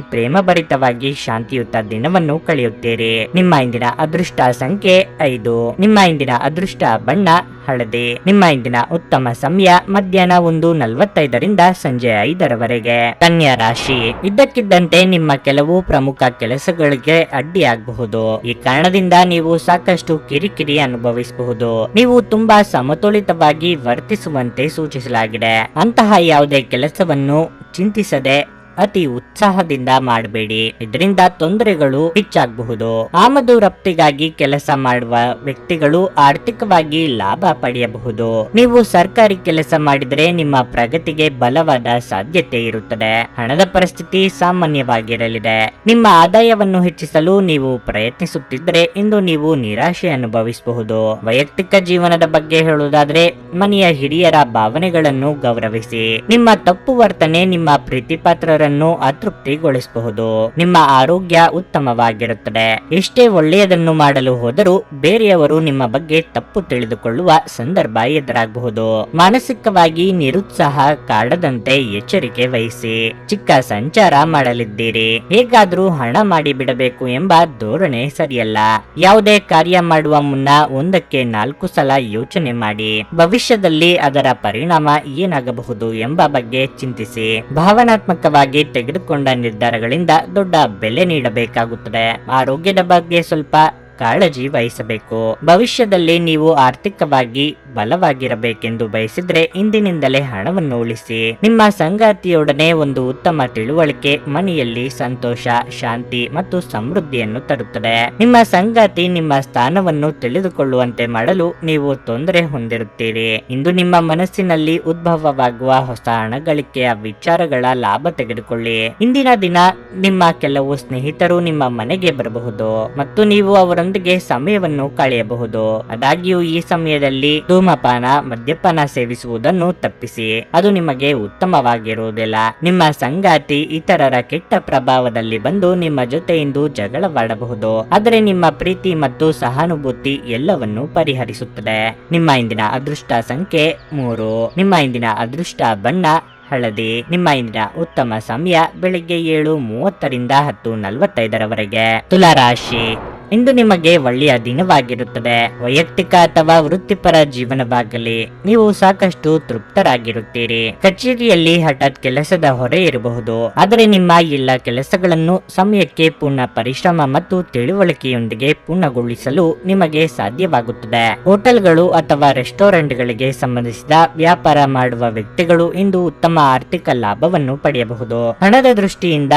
ಪ್ರೇಮಭರಿತವಾಗಿ ಶಾಂತಿಯುತ ದಿನವನ್ನು ಕಳೆಯುತ್ತೀರಿ. ನಿಮ್ಮ ಇಂದಿನ ಅದೃಷ್ಟ ಸಂಖ್ಯೆ ಐದು. ನಿಮ್ಮ ಇಂದಿನ ಅದೃಷ್ಟ ಬಣ್ಣ ಹಳದಿ. ನಿಮ್ಮ ಇಂದಿನ ಉತ್ತಮ ಸಮಯ ಮಧ್ಯಾಹ್ನ ಒಂದು ನಲವತ್ತೈದರಿಂದ ಸಂಜೆ ಐದರವರೆಗೆ. ಕನ್ಯಾ ರಾಶಿ. ಇದ್ದಕ್ಕಿದ್ದಂತೆ ನಿಮ್ಮ ಕೆಲವು ಪ್ರಮುಖ ಕೆಲಸಗಳಿಗೆ ಅಡ್ಡಿಯಾಗಬಹುದು. ಈ ಕಾರಣದಿಂದ ನೀವು ಸಾಕಷ್ಟು ಕಿರಿಕಿರಿ ಅನುಭವಿಸಬಹುದು. ನೀವು ತುಂಬಾ ಸಮತೋಲಿತವಾಗಿ ವರ್ತಿಸುವಂತೆ ಸೂಚಿಸಲಾಗಿದೆ. ಅಂತಹ ಯಾವುದೇ ಕೆಲಸವನ್ನು ಚಿಂತಿಸದೆ ಅತಿ ಉತ್ಸಾಹದಿಂದ ಮಾಡಬೇಡಿ. ಇದರಿಂದ ತೊಂದರೆಗಳು ಹೆಚ್ಚಾಗಬಹುದು. ಆಮದು ರಫ್ತಿಗಾಗಿ ಕೆಲಸ ಮಾಡುವ ವ್ಯಕ್ತಿಗಳು ಆರ್ಥಿಕವಾಗಿ ಲಾಭ ಪಡೆಯಬಹುದು. ನೀವು ಸರ್ಕಾರಿ ಕೆಲಸ ಮಾಡಿದರೆ ನಿಮ್ಮ ಪ್ರಗತಿಗೆ ಬಲವಾದ ಸಾಧ್ಯತೆ ಇರುತ್ತದೆ. ಹಣದ ಪರಿಸ್ಥಿತಿ ಸಾಮಾನ್ಯವಾಗಿರಲಿದೆ. ನಿಮ್ಮ ಆದಾಯವನ್ನು ಹೆಚ್ಚಿಸಲು ನೀವು ಪ್ರಯತ್ನಿಸುತ್ತಿದ್ದರೆ ಇಂದು ನೀವು ನಿರಾಶೆ ಅನುಭವಿಸಬಹುದು. ವೈಯಕ್ತಿಕ ಜೀವನದ ಬಗ್ಗೆ ಹೇಳುವುದಾದ್ರೆ, ಮನೆಯ ಹಿರಿಯರ ಭಾವನೆಗಳನ್ನು ಗೌರವಿಸಿ. ನಿಮ್ಮ ತಪ್ಪು ವರ್ತನೆ ನಿಮ್ಮ ಪ್ರೀತಿಪಾತ್ರರನ್ನು ಅತೃಪ್ತಿಗೊಳಿಸಬಹುದು. ನಿಮ್ಮ ಆರೋಗ್ಯ ಉತ್ತಮವಾಗಿರುತ್ತದೆ. ಎಷ್ಟೇ ಒಳ್ಳೆಯದನ್ನು ಮಾಡಲು ಹೋದರೂ ಬೇರೆಯವರು ನಿಮ್ಮ ಬಗ್ಗೆ ತಪ್ಪು ತಿಳಿದುಕೊಳ್ಳುವ ಸಂದರ್ಭ ಎದುರಾಗಬಹುದು. ಮಾನಸಿಕವಾಗಿ ನಿರುತ್ಸಾಹ ಕಾಡದಂತೆ ಎಚ್ಚರಿಕೆ ವಹಿಸಿ. ಚಿಕ್ಕ ಸಂಚಾರ ಮಾಡಲಿದ್ದೀರಿ. ಹೇಗಾದ್ರೂ ಹಣ ಮಾಡಿ ಬಿಡಬೇಕು ಎಂಬ ಧೋರಣೆ ಸರಿಯಲ್ಲ. ಯಾವುದೇ ಕಾರ್ಯ ಮಾಡುವ ಮುನ್ನ ಒಂದಕ್ಕೆ ನಾಲ್ಕು ಸಲ ಯೋಚನೆ ಮಾಡಿ. ಭವಿಷ್ಯದಲ್ಲಿ ಅದರ ಪರಿಣಾಮ ಏನಾಗಬಹುದು ಎಂಬ ಬಗ್ಗೆ ಚಿಂತಿಸಿ. ಭಾವನಾತ್ಮಕವಾಗಿ ತೆಗೆದುಕೊಂಡ ನಿರ್ಧಾರಗಳಿಂದ ದೊಡ್ಡ ಬೆಲೆ ನೀಡಬೇಕಾಗುತ್ತದೆ. ಆರೋಗ್ಯದ ಬಗ್ಗೆ ಸ್ವಲ್ಪ ಕಾಳಜಿ ವಹಿಸಬೇಕು. ಭವಿಷ್ಯದಲ್ಲಿ ನೀವು ಆರ್ಥಿಕವಾಗಿ ಬಲವಾಗಿರಬೇಕೆಂದು ಬಯಸಿದ್ರೆ ಇಂದಿನಿಂದಲೇ ಹಣವನ್ನು ಉಳಿಸಿ. ನಿಮ್ಮ ಸಂಗಾತಿಯೊಡನೆ ಒಂದು ಉತ್ತಮ ತಿಳುವಳಿಕೆ ಮನೆಯಲ್ಲಿ ಸಂತೋಷ, ಶಾಂತಿ ಮತ್ತು ಸಮೃದ್ಧಿಯನ್ನು ತರುತ್ತದೆ. ನಿಮ್ಮ ಸಂಗಾತಿ ನಿಮ್ಮ ಸ್ಥಾನವನ್ನು ತಿಳಿದುಕೊಳ್ಳುವಂತೆ ಮಾಡಲು ನೀವು ತೊಂದರೆ ಹೊಂದಿರುತ್ತೀರಿ. ಇಂದು ನಿಮ್ಮ ಮನಸ್ಸಿನಲ್ಲಿ ಉದ್ಭವವಾಗುವ ಹೊಸ ಹಣಗಳಿಕೆಯ ವಿಚಾರಗಳ ಲಾಭ ತೆಗೆದುಕೊಳ್ಳಿ. ಇಂದಿನ ದಿನ ನಿಮ್ಮ ಕೆಲವು ಸ್ನೇಹಿತರು ನಿಮ್ಮ ಮನೆಗೆ ಬರಬಹುದು ಮತ್ತು ನೀವು ಅವರೊಂದಿಗೆ ಸಮಯವನ್ನು ಕಳೆಯಬಹುದು. ಆದಾಗ್ಯೂ, ಈ ಸಮಯದಲ್ಲಿ ಧೂಮಪಾನ, ಮದ್ಯಪಾನ ಸೇವಿಸುವುದನ್ನು ತಪ್ಪಿಸಿ. ಅದು ನಿಮಗೆ ಉತ್ತಮವಾಗಿರುವುದಿಲ್ಲ. ನಿಮ್ಮ ಸಂಗಾತಿ ಇತರರ ಕೆಟ್ಟ ಪ್ರಭಾವದಲ್ಲಿ ಬಂದು ನಿಮ್ಮ ಜೊತೆ ಇಂದು ಜಗಳವಾಡಬಹುದು. ಆದರೆ ನಿಮ್ಮ ಪ್ರೀತಿ ಮತ್ತು ಸಹಾನುಭೂತಿ ಎಲ್ಲವನ್ನು ಪರಿಹರಿಸುತ್ತದೆ. ನಿಮ್ಮ ಇಂದಿನ ಅದೃಷ್ಟ ಸಂಖ್ಯೆ ಮೂರು. ನಿಮ್ಮ ಇಂದಿನ ಅದೃಷ್ಟ ಬಣ್ಣ, ಹಳದಿ. ನಿಮ್ಮ ಇಂದಿನ ಉತ್ತಮ ಸಮಯ ಬೆಳಿಗ್ಗೆ ಏಳು ಮೂವತ್ತರಿಂದ ಹತ್ತು ನಲವತ್ತೈದರವರೆಗೆ. ತುಲಾರಾಶಿ ಇಂದು ನಿಮಗೆ ಒಳ್ಳೆಯ ದಿನವಾಗಿರುತ್ತದೆ. ವೈಯಕ್ತಿಕ ಅಥವಾ ವೃತ್ತಿಪರ ಜೀವನವಾಗಲಿ, ನೀವು ಸಾಕಷ್ಟು ತೃಪ್ತರಾಗಿರುತ್ತೀರಿ. ಕಚೇರಿಯಲ್ಲಿ ಹಠಾತ್ ಕೆಲಸದ ಹೊರೆ ಇರಬಹುದು, ಆದರೆ ನಿಮ್ಮ ಎಲ್ಲ ಕೆಲಸಗಳನ್ನು ಸಮಯಕ್ಕೆ ಪೂರ್ಣ ಪರಿಶ್ರಮ ಮತ್ತು ತಿಳುವಳಿಕೆಯೊಂದಿಗೆ ಪೂರ್ಣಗೊಳಿಸಲು ನಿಮಗೆ ಸಾಧ್ಯವಾಗುತ್ತದೆ. ಹೋಟೆಲ್ಗಳು ಅಥವಾ ರೆಸ್ಟೋರೆಂಟ್ಗಳಿಗೆ ಸಂಬಂಧಿಸಿದ ವ್ಯಾಪಾರ ಮಾಡುವ ವ್ಯಕ್ತಿಗಳು ಇಂದು ಉತ್ತಮ ಆರ್ಥಿಕ ಲಾಭವನ್ನು ಪಡೆಯಬಹುದು. ಹಣದ ದೃಷ್ಟಿಯಿಂದ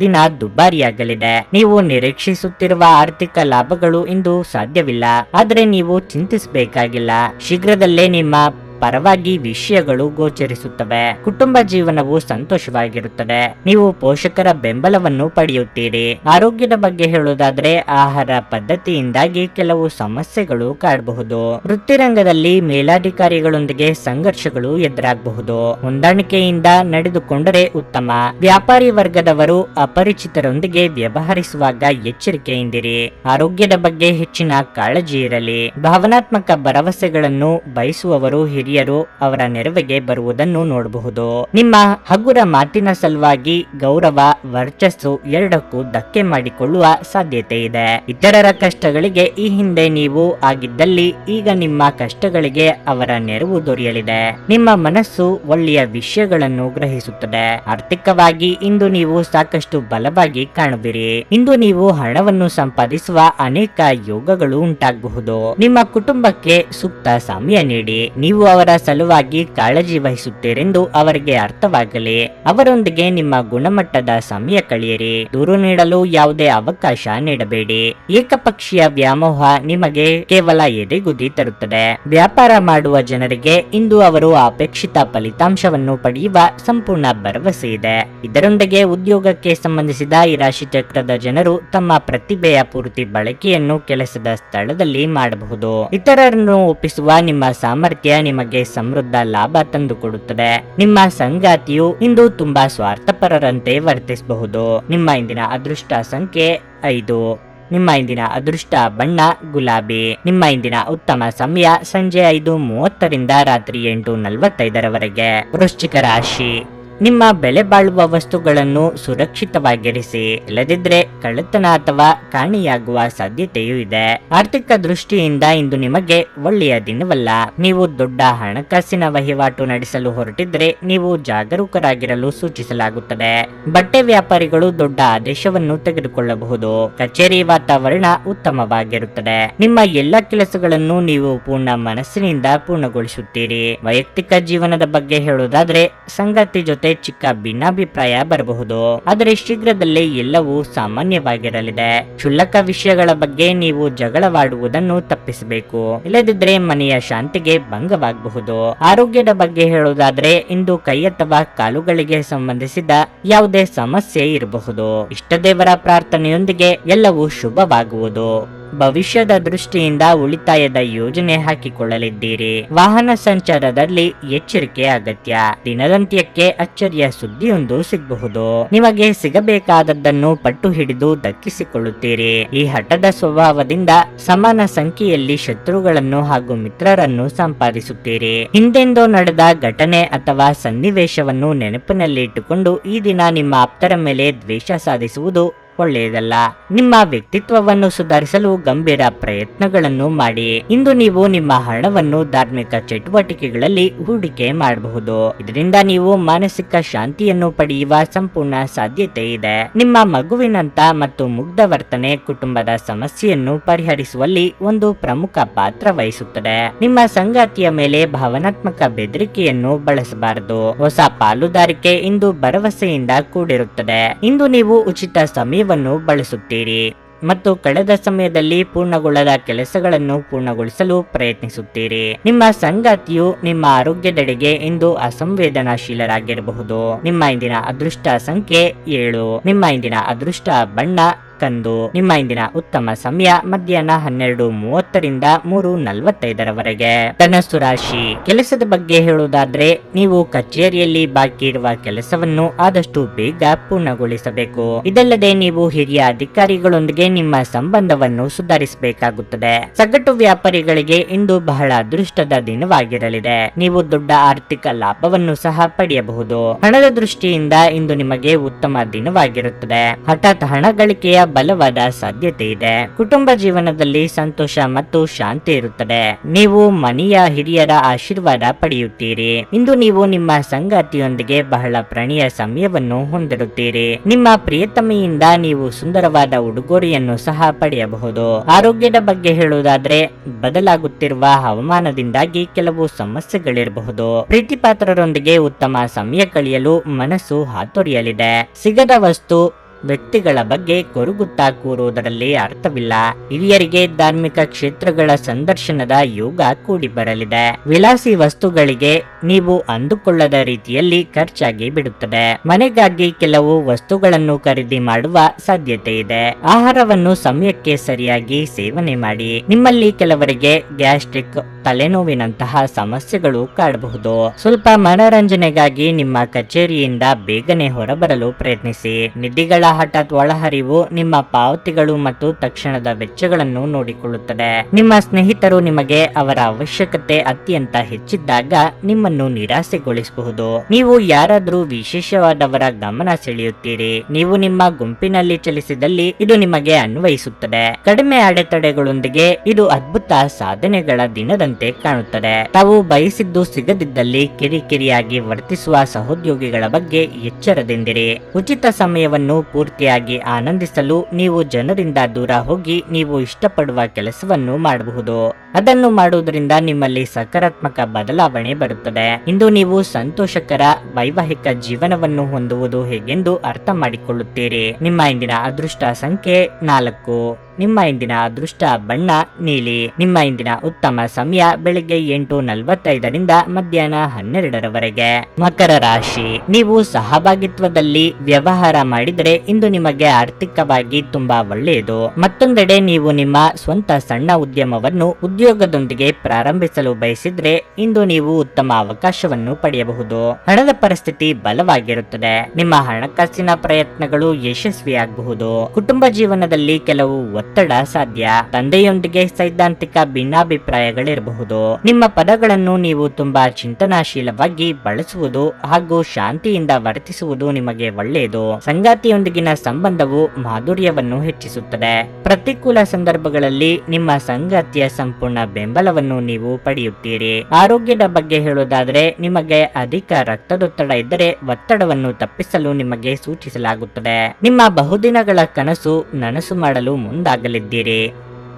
ದಿನ ದುಬಾರಿಯಾಗಲಿದೆ. ನೀವು ನಿರೀಕ್ಷಿಸುತ್ತಿರುವ ಆರ್ಥಿಕ ಲಾಭಗಳು ಇಂದು ಸಾಧ್ಯವಿಲ್ಲ. ಆದರೆ ನೀವು ಚಿಂತಿಸಬೇಕಾಗಿಲ್ಲ. ಶೀಘ್ರದಲ್ಲೇ ನಿಮ್ಮ ಪರವಾಗಿ ವಿಷಯಗಳು ಗೋಚರಿಸುತ್ತವೆ. ಕುಟುಂಬ ಜೀವನವು ಸಂತೋಷವಾಗಿರುತ್ತದೆ. ನೀವು ಪೋಷಕರ ಬೆಂಬಲವನ್ನು ಪಡೆಯುತ್ತೀರಿ. ಆರೋಗ್ಯದ ಬಗ್ಗೆ ಹೇಳುವುದಾದ್ರೆ ಆಹಾರ ಪದ್ಧತಿಯಿಂದಾಗಿ ಕೆಲವು ಸಮಸ್ಯೆಗಳು ಕಾಡಬಹುದು. ವೃತ್ತಿರಂಗದಲ್ಲಿ ಮೇಲಾಧಿಕಾರಿಗಳೊಂದಿಗೆ ಸಂಘರ್ಷಗಳು ಎದುರಾಗಬಹುದು. ಹೊಂದಾಣಿಕೆಯಿಂದ ನಡೆದುಕೊಂಡರೆ ಉತ್ತಮ. ವ್ಯಾಪಾರಿ ವರ್ಗದವರು ಅಪರಿಚಿತರೊಂದಿಗೆ ವ್ಯವಹರಿಸುವಾಗ ಎಚ್ಚರಿಕೆಯಿಂದಿರಿ. ಆರೋಗ್ಯದ ಬಗ್ಗೆ ಹೆಚ್ಚಿನ ಕಾಳಜಿ ಇರಲಿ. ಭಾವನಾತ್ಮಕ ಭರವಸೆಗಳನ್ನು ಬಯಸುವವರು ಹಿರಿಯರು ಅವರ ನೆರವಿಗೆ ಬರುವುದನ್ನು ನೋಡಬಹುದು. ನಿಮ್ಮ ಹಗುರ ಮಾತಿನ ಸಲುವಾಗಿ ಗೌರವ, ವರ್ಚಸ್ಸು ಎರಡಕ್ಕೂ ಧಕ್ಕೆ ಮಾಡಿಕೊಳ್ಳುವ ಸಾಧ್ಯತೆ ಇದೆ. ಇತರರ ಕಷ್ಟಗಳಿಗೆ ಈ ಹಿಂದೆ ನೀವು ಆಗಿದ್ದಲ್ಲಿ ಈಗ ನಿಮ್ಮ ಕಷ್ಟಗಳಿಗೆ ಅವರ ನೆರವು ದೊರೆಯಲಿದೆ. ನಿಮ್ಮ ಮನಸ್ಸು ಒಳ್ಳೆಯ ವಿಷಯಗಳನ್ನು ಗ್ರಹಿಸುತ್ತದೆ. ಆರ್ಥಿಕವಾಗಿ ಇಂದು ನೀವು ಸಾಕಷ್ಟು ಬಲವಾಗಿ ಕಾಣುವಿರಿ. ಇಂದು ನೀವು ಹಣವನ್ನು ಸಂಪಾದಿಸುವ ಅನೇಕ ಯೋಗಗಳು ಉಂಟಾಗಬಹುದು. ನಿಮ್ಮ ಕುಟುಂಬಕ್ಕೆ ಸೂಕ್ತ ಸಮಯ ನೀಡಿ. ನೀವು ಅವರ ಸಲುವಾಗಿ ಕಾಳಜಿ ವಹಿಸುತ್ತೀರೆಂದು ಅವರಿಗೆ ಅರ್ಥವಾಗಲಿ. ಅವರೊಂದಿಗೆ ನಿಮ್ಮ ಗುಣಮಟ್ಟದ ಸಮಯ ಕಳೆಯಿರಿ. ದೂರು ನೀಡಲು ಯಾವುದೇ ಅವಕಾಶ ನೀಡಬೇಡಿ. ಏಕಪಕ್ಷೀಯ ವ್ಯಾಮೋಹ ನಿಮಗೆ ಕೇವಲ ಎದೆಗುದಿ ತರುತ್ತದೆ. ವ್ಯಾಪಾರ ಮಾಡುವ ಜನರಿಗೆ ಇಂದು ಅವರು ಅಪೇಕ್ಷಿತ ಫಲಿತಾಂಶವನ್ನು ಪಡೆಯುವ ಸಂಪೂರ್ಣ ಭರವಸೆ ಇದೆ. ಇದರೊಂದಿಗೆ ಉದ್ಯೋಗಕ್ಕೆ ಸಂಬಂಧಿಸಿದ ಈ ರಾಶಿ ಚಕ್ರದ ಜನರು ತಮ್ಮ ಪ್ರತಿಭೆಯ ಪೂರ್ತಿ ಬಳಕೆಯನ್ನು ಕೆಲಸದ ಸ್ಥಳದಲ್ಲಿ ಮಾಡಬಹುದು. ಇತರರನ್ನು ಒಪ್ಪಿಸುವ ನಿಮ್ಮ ಸಾಮರ್ಥ್ಯ ನಿಮಗೆ ಸಮೃದ್ಧ ಲಾಭ ತಂದುಕೊಡುತ್ತದೆ ನಿಮ್ಮ ಸಂಗಾತಿಯು ಇಂದು ತುಂಬಾ ಸ್ವಾರ್ಥಪರರಂತೆ ವರ್ತಿಸಬಹುದು. ನಿಮ್ಮ ಇಂದಿನ ಅದೃಷ್ಟ ಸಂಖ್ಯೆ ಐದು. ನಿಮ್ಮ ಇಂದಿನ ಅದೃಷ್ಟ ಬಣ್ಣ ಗುಲಾಬಿ. ನಿಮ್ಮ ಇಂದಿನ ಉತ್ತಮ ಸಮಯ ಸಂಜೆ ಐದು ಮೂವತ್ತರಿಂದ ರಾತ್ರಿ ಎಂಟು ನಲವತ್ತೈದರವರೆಗೆ. ವೃಶ್ಚಿಕ ರಾಶಿ. ನಿಮ್ಮ ಬೆಲೆ ಬಾಳುವ ವಸ್ತುಗಳನ್ನು ಸುರಕ್ಷಿತವಾಗಿರಿಸಿ, ಇಲ್ಲದಿದ್ರೆ ಕಳ್ಳತನ ಅಥವಾ ಕಾಣೆಯಾಗುವ ಸಾಧ್ಯತೆಯೂ ಇದೆ. ಆರ್ಥಿಕ ದೃಷ್ಟಿಯಿಂದ ಇಂದು ನಿಮಗೆ ಒಳ್ಳೆಯ ದಿನವಲ್ಲ. ನೀವು ದೊಡ್ಡ ಹಣಕಾಸಿನ ವಹಿವಾಟು ನಡೆಸಲು ಹೊರಟಿದ್ರೆ ನೀವು ಜಾಗರೂಕರಾಗಿರಲು ಸೂಚಿಸಲಾಗುತ್ತದೆ. ಬಟ್ಟೆ ವ್ಯಾಪಾರಿಗಳು ದೊಡ್ಡ ಆದೇಶವನ್ನು ತೆಗೆದುಕೊಳ್ಳಬಹುದು. ಕಚೇರಿ ವಾತಾವರಣ ಉತ್ತಮವಾಗಿರುತ್ತದೆ. ನಿಮ್ಮ ಎಲ್ಲ ಕೆಲಸಗಳನ್ನು ನೀವು ಪೂರ್ಣ ಮನಸ್ಸಿನಿಂದ ಪೂರ್ಣಗೊಳಿಸುತ್ತೀರಿ. ವೈಯಕ್ತಿಕ ಜೀವನದ ಬಗ್ಗೆ ಹೇಳುವುದಾದ್ರೆ, ಸಂಗಾತಿ ಜೊತೆ ಚಿಕ್ಕ ಭಿನ್ನಾಭಿಪ್ರಾಯ ಬರಬಹುದು. ಆದರೆ ಶೀಘ್ರದಲ್ಲೇ ಎಲ್ಲವೂ ಸಾಮಾನ್ಯವಾಗಿರಲಿದೆ. ಕ್ಷುಲ್ಲಕ ವಿಷಯಗಳ ಬಗ್ಗೆ ನೀವು ಜಗಳವಾಡುವುದನ್ನು ತಪ್ಪಿಸಬೇಕು. ಇಲ್ಲದಿದ್ರೆ ಮನೆಯ ಶಾಂತಿಗೆ ಭಂಗವಾಗಬಹುದು. ಆರೋಗ್ಯದ ಬಗ್ಗೆ ಹೇಳುವುದಾದ್ರೆ ಇಂದು ಕೈ ಅಥವಾ ಕಾಲುಗಳಿಗೆ ಸಂಬಂಧಿಸಿದ ಯಾವುದೇ ಸಮಸ್ಯೆ ಇರಬಹುದು. ಇಷ್ಟದೇವರ ಪ್ರಾರ್ಥನೆಯೊಂದಿಗೆ ಎಲ್ಲವೂ ಶುಭವಾಗುವುದು. ಭವಿಷ್ಯದ ದೃಷ್ಟಿಯಿಂದ ಉಳಿತಾಯದ ಯೋಜನೆ ಹಾಕಿಕೊಳ್ಳಲಿದ್ದೀರಿ. ವಾಹನ ಸಂಚಾರದಲ್ಲಿ ಎಚ್ಚರಿಕೆ ಅಗತ್ಯ. ದಿನದಂತ್ಯಕ್ಕೆ ಅಚ್ಚರಿಯ ಸುದ್ದಿಯೊಂದು ಸಿಗಬಹುದು. ನಿಮಗೆ ಸಿಗಬೇಕಾದದ್ದನ್ನು ಪಟ್ಟು ಹಿಡಿದು ದಕ್ಕಿಸಿಕೊಳ್ಳುತ್ತೀರಿ. ಈ ಹಠದ ಸ್ವಭಾವದಿಂದ ಸಮಾನ ಸಂಖ್ಯೆಯಲ್ಲಿ ಶತ್ರುಗಳನ್ನು ಹಾಗೂ ಮಿತ್ರರನ್ನು ಸಂಪಾದಿಸುತ್ತೀರಿ. ಹಿಂದೆಂದೋ ನಡೆದ ಘಟನೆ ಅಥವಾ ಸನ್ನಿವೇಶವನ್ನು ನೆನಪಿನಲ್ಲಿಟ್ಟುಕೊಂಡು ಈ ದಿನ ನಿಮ್ಮ ಆಪ್ತರ ಮೇಲೆ ದ್ವೇಷ ಸಾಧಿಸುವುದು ಒಳ್ಳೆಯದಲ್ಲ. ನಿಮ್ಮ ವ್ಯಕ್ತಿತ್ವವನ್ನು ಸುಧಾರಿಸಲು ಗಂಭೀರ ಪ್ರಯತ್ನಗಳನ್ನು ಮಾಡಿ. ಇಂದು ನೀವು ನಿಮ್ಮ ಹಣವನ್ನು ಧಾರ್ಮಿಕ ಚಟುವಟಿಕೆಗಳಲ್ಲಿ ಹೂಡಿಕೆ ಮಾಡಬಹುದು. ಇದರಿಂದ ನೀವು ಮಾನಸಿಕ ಶಾಂತಿಯನ್ನು ಪಡೆಯುವ ಸಂಪೂರ್ಣ ಸಾಧ್ಯತೆ ಇದೆ. ನಿಮ್ಮ ಮಗುವಿನಂತ ಮತ್ತು ಮುಗ್ಧ ವರ್ತನೆ ಕುಟುಂಬದ ಸಮಸ್ಯೆಯನ್ನು ಪರಿಹರಿಸುವಲ್ಲಿ ಒಂದು ಪ್ರಮುಖ ಪಾತ್ರ ವಹಿಸುತ್ತದೆ. ನಿಮ್ಮ ಸಂಗಾತಿಯ ಮೇಲೆ ಭಾವನಾತ್ಮಕ ಬೆದರಿಕೆಯನ್ನು ಬಳಸಬಾರದು. ಹೊಸ ಪಾಲುದಾರಿಕೆ ಇಂದು ಭರವಸೆಯಿಂದ ಕೂಡಿರುತ್ತದೆ. ಇಂದು ನೀವು ಉಚಿತ ಸಮಯವನ್ನು ಬಳಸುತ್ತೀರಿ ಮತ್ತು ಕಳೆದ ಸಮಯದಲ್ಲಿ ಪೂರ್ಣಗೊಳ್ಳದ ಕೆಲಸಗಳನ್ನು ಪೂರ್ಣಗೊಳಿಸಲು ಪ್ರಯತ್ನಿಸುತ್ತೀರಿ. ನಿಮ್ಮ ಸಂಗಾತಿಯು ನಿಮ್ಮ ಆರೋಗ್ಯದೆಡೆಗೆ ಇಂದು ಅಸಂವೇದನಾಶೀಲರಾಗಿರಬಹುದು. ನಿಮ್ಮ ಇಂದಿನ ಅದೃಷ್ಟ ಸಂಖ್ಯೆ ಏಳು. ನಿಮ್ಮ ಇಂದಿನ ಅದೃಷ್ಟ ಬಣ್ಣ ಕಂದು ನಿಮ್ಮ ಇಂದಿನ ಉತ್ತಮ ಸಮಯ ಮಧ್ಯಾಹ್ನ ಹನ್ನೆರಡು ಮೂವತ್ತರಿಂದ ಮೂರು ನಲವತ್ತೈದರವರೆಗೆ. ಧನಸ್ಸು ರಾಶಿ. ಕೆಲಸದ ಬಗ್ಗೆ ಹೇಳುವುದಾದ್ರೆ, ನೀವು ಕಚೇರಿಯಲ್ಲಿ ಬಾಕಿ ಇರುವ ಕೆಲಸವನ್ನು ಆದಷ್ಟು ಬೇಗ ಪೂರ್ಣಗೊಳಿಸಬೇಕು. ಇದಲ್ಲದೆ ನೀವು ಹಿರಿಯ ಅಧಿಕಾರಿಗಳೊಂದಿಗೆ ನಿಮ್ಮ ಸಂಬಂಧವನ್ನು ಸುಧಾರಿಸಬೇಕಾಗುತ್ತದೆ. ಸಗಟು ವ್ಯಾಪಾರಿಗಳಿಗೆ ಇಂದು ಬಹಳ ಅದೃಷ್ಟದ ದಿನವಾಗಿರಲಿದೆ. ನೀವು ದೊಡ್ಡ ಆರ್ಥಿಕ ಲಾಭವನ್ನು ಸಹ ಪಡೆಯಬಹುದು. ಹಣದ ದೃಷ್ಟಿಯಿಂದ ಇಂದು ನಿಮಗೆ ಉತ್ತಮ ದಿನವಾಗಿರುತ್ತದೆ. ಹಠಾತ್ ಹಣ ಗಳಿಕೆಯ ಬಲವಾದ ಸಾಧ್ಯತೆ ಇದೆ. ಕುಟುಂಬ ಜೀವನದಲ್ಲಿ ಸಂತೋಷ ಮತ್ತು ಶಾಂತಿ ಇರುತ್ತದೆ. ನೀವು ಮನೆಯ ಹಿರಿಯರ ಆಶೀರ್ವಾದ ಪಡೆಯುತ್ತೀರಿ. ಇಂದು ನೀವು ನಿಮ್ಮ ಸಂಗಾತಿಯೊಂದಿಗೆ ಬಹಳ ಪ್ರಣೀಯ ಸಮಯವನ್ನು ಹೊಂದಿರುತ್ತೀರಿ. ನಿಮ್ಮ ಪ್ರಿಯತಮೆಯಿಂದ ನೀವು ಸುಂದರವಾದ ಉಡುಗೊರೆಯನ್ನು ಸಹ ಪಡೆಯಬಹುದು. ಆರೋಗ್ಯದ ಬಗ್ಗೆ ಹೇಳುವುದಾದ್ರೆ, ಬದಲಾಗುತ್ತಿರುವ ಹವಾಮಾನದಿಂದಾಗಿ ಕೆಲವು ಸಮಸ್ಯೆಗಳಿರಬಹುದು. ಪ್ರೀತಿಪಾತ್ರರೊಂದಿಗೆ ಉತ್ತಮ ಸಮಯ ಕಳೆಯಲು ಮನಸ್ಸು ಹಾತೊರೆಯಲಿದೆ. ಸಿಗದ ವಸ್ತು ವ್ಯಕ್ತಿಗಳ ಬಗ್ಗೆ ಕೊರುಗುತ್ತಾ ಕೂರುವುದರಲ್ಲಿ ಅರ್ಥವಿಲ್ಲ. ಹಿರಿಯರಿಗೆ ಧಾರ್ಮಿಕ ಕ್ಷೇತ್ರಗಳ ಸಂದರ್ಶನದ ಯೋಗ ಕೂಡಿ ಬರಲಿದೆ. ವಿಲಾಸಿ ವಸ್ತುಗಳಿಗೆ ನೀವು ಅಂದುಕೊಳ್ಳದ ರೀತಿಯಲ್ಲಿ ಖರ್ಚಾಗಿ ಬಿಡುತ್ತದೆ. ಮನೆಗಾಗಿ ಕೆಲವು ವಸ್ತುಗಳನ್ನು ಖರೀದಿ ಮಾಡುವ ಸಾಧ್ಯತೆ ಇದೆ. ಆಹಾರವನ್ನು ಸಮಯಕ್ಕೆ ಸರಿಯಾಗಿ ಸೇವನೆ ಮಾಡಿ. ನಿಮ್ಮಲ್ಲಿ ಕೆಲವರಿಗೆ ಗ್ಯಾಸ್ಟ್ರಿಕ್ ತಲೆನೋವಿನಂತಹ ಸಮಸ್ಯೆಗಳು ಕಾಡಬಹುದು. ಸ್ವಲ್ಪ ಮನರಂಜನೆಗಾಗಿ ನಿಮ್ಮ ಕಚೇರಿಯಿಂದ ಬೇಗನೆ ಹೊರಬರಲು ಪ್ರಯತ್ನಿಸಿ. ನಿಧಿಗಳ ಹಠಾತ್ ಒಳಹರಿವು ನಿಮ್ಮ ಪಾವತಿಗಳು ಮತ್ತು ತಕ್ಷಣದ ವೆಚ್ಚಗಳನ್ನು ನೋಡಿಕೊಳ್ಳುತ್ತದೆ. ನಿಮ್ಮ ಸ್ನೇಹಿತರು ನಿಮಗೆ ಅವರ ಅವಶ್ಯಕತೆ ಅತ್ಯಂತ ಹೆಚ್ಚಿದ್ದಾಗ ನಿಮ್ಮನ್ನು ನಿರಾಸೆಗೊಳಿಸಬಹುದು. ನೀವು ಯಾರಾದರೂ ವಿಶೇಷವಾದವರ ಗಮನ ಸೆಳೆಯುತ್ತೀರಿ. ನೀವು ನಿಮ್ಮ ಗುಂಪಿನಲ್ಲಿ ಚಲಿಸಿದಲ್ಲಿ ಇದು ನಿಮಗೆ ಅನ್ವಯಿಸುತ್ತದೆ. ಕಡಿಮೆ ಅಡೆತಡೆಗಳೊಂದಿಗೆ ಇದು ಅದ್ಭುತ ಸಾಧನೆಗಳ ದಿನದಂತೆ ಕಾಣುತ್ತದೆ. ತಾವು ಬಯಸಿದ್ದು ಸಿಗದಿದ್ದಲ್ಲಿ ಕಿರಿಕಿರಿಯಾಗಿ ವರ್ತಿಸುವ ಸಹೋದ್ಯೋಗಿಗಳ ಬಗ್ಗೆ ಎಚ್ಚರದಿಂದಿರಿ. ಉಚಿತ ಸಮಯವನ್ನು ಪೂರ್ತಿಯಾಗಿ ಆನಂದಿಸಲು ನೀವು ಜನರಿಂದ ದೂರ ಹೋಗಿ ನೀವು ಇಷ್ಟಪಡುವ ಕೆಲಸವನ್ನು ಮಾಡಬಹುದು. ಅದನ್ನು ಮಾಡುವುದರಿಂದ ನಿಮ್ಮಲ್ಲಿ ಸಕಾರಾತ್ಮಕ ಬದಲಾವಣೆ ಬರುತ್ತದೆ. ಇಂದು ನೀವು ಸಂತೋಷಕರ, ವೈವಾಹಿಕ ಜೀವನವನ್ನು ಹೊಂದುವುದು ಹೇಗೆಂದು ಅರ್ಥ ಮಾಡಿಕೊಳ್ಳುತ್ತೀರಿ. ನಿಮ್ಮ ಇಂದಿನ ಅದೃಷ್ಟ ಸಂಖ್ಯೆ ನಾಲ್ಕು. ನಿಮ್ಮ ಇಂದಿನ ಅದೃಷ್ಟ ಬಣ್ಣ, ನೀಲಿ. ನಿಮ್ಮ ಇಂದಿನ ಉತ್ತಮ ಸಮಯ ಬೆಳಿಗ್ಗೆ ಎಂಟು ನಲವತ್ತೈದರಿಂದ ಮಧ್ಯಾಹ್ನ ಹನ್ನೆರಡರವರೆಗೆ. ಮಕರ ರಾಶಿ. ನೀವು ಸಹಭಾಗಿತ್ವದಲ್ಲಿ ವ್ಯವಹಾರ ಮಾಡಿದರೆ ಇಂದು ನಿಮಗೆ ಆರ್ಥಿಕವಾಗಿ ತುಂಬಾ ಒಳ್ಳೆಯದು. ಮತ್ತೊಂದೆಡೆ ನೀವು ನಿಮ್ಮ ಸ್ವಂತ ಸಣ್ಣ ಉದ್ಯಮವನ್ನು ಉದ್ಯೋಗದೊಂದಿಗೆ ಪ್ರಾರಂಭಿಸಲು ಬಯಸಿದ್ರೆ ಇಂದು ನೀವು ಉತ್ತಮ ಅವಕಾಶವನ್ನು ಪಡೆಯಬಹುದು. ಹಣದ ಪರಿಸ್ಥಿತಿ ಬಲವಾಗಿರುತ್ತದೆ. ನಿಮ್ಮ ಹಣಕಾಸಿನ ಪ್ರಯತ್ನಗಳು ಯಶಸ್ವಿಯಾಗಬಹುದು. ಕುಟುಂಬ ಜೀವನದಲ್ಲಿ ಕೆಲವು ಒತ್ತಡ ಸಾಧ್ಯ. ತಂದೆಯೊಂದಿಗೆ ಸೈದ್ಧಾಂತಿಕ ಭಿನ್ನಾಭಿಪ್ರಾಯಗಳಿರಬಹುದು. ನಿಮ್ಮ ಪದಗಳನ್ನು ನೀವು ತುಂಬಾ ಚಿಂತನಾಶೀಲವಾಗಿ ಬಳಸುವುದು ಹಾಗೂ ಶಾಂತಿಯಿಂದ ವರ್ತಿಸುವುದು ನಿಮಗೆ ಒಳ್ಳೆಯದು. ಸಂಗಾತಿಯೊಂದಿಗಿನ ಸಂಬಂಧವು ಮಾಧುರ್ಯವನ್ನು ಹೆಚ್ಚಿಸುತ್ತದೆ. ಪ್ರತಿಕೂಲ ಸಂದರ್ಭಗಳಲ್ಲಿ ನಿಮ್ಮ ಸಂಗಾತಿಯ ಸಂಪೂರ್ಣ ಬೆಂಬಲವನ್ನು ನೀವು ಪಡೆಯುತ್ತೀರಿ. ಆರೋಗ್ಯದ ಬಗ್ಗೆ ಹೇಳುವುದಾದರೆ, ನಿಮಗೆ ಅಧಿಕ ರಕ್ತದೊತ್ತಡ ಇದ್ದರೆ ಒತ್ತಡವನ್ನು ತಪ್ಪಿಸಲು ನಿಮಗೆ ಸೂಚಿಸಲಾಗುತ್ತದೆ. ನಿಮ್ಮ ಬಹುದಿನಗಳ ಕನಸು ನನಸು ಮಾಡಲು ಮುಂದಾಗಲಿದ್ದೀರಿ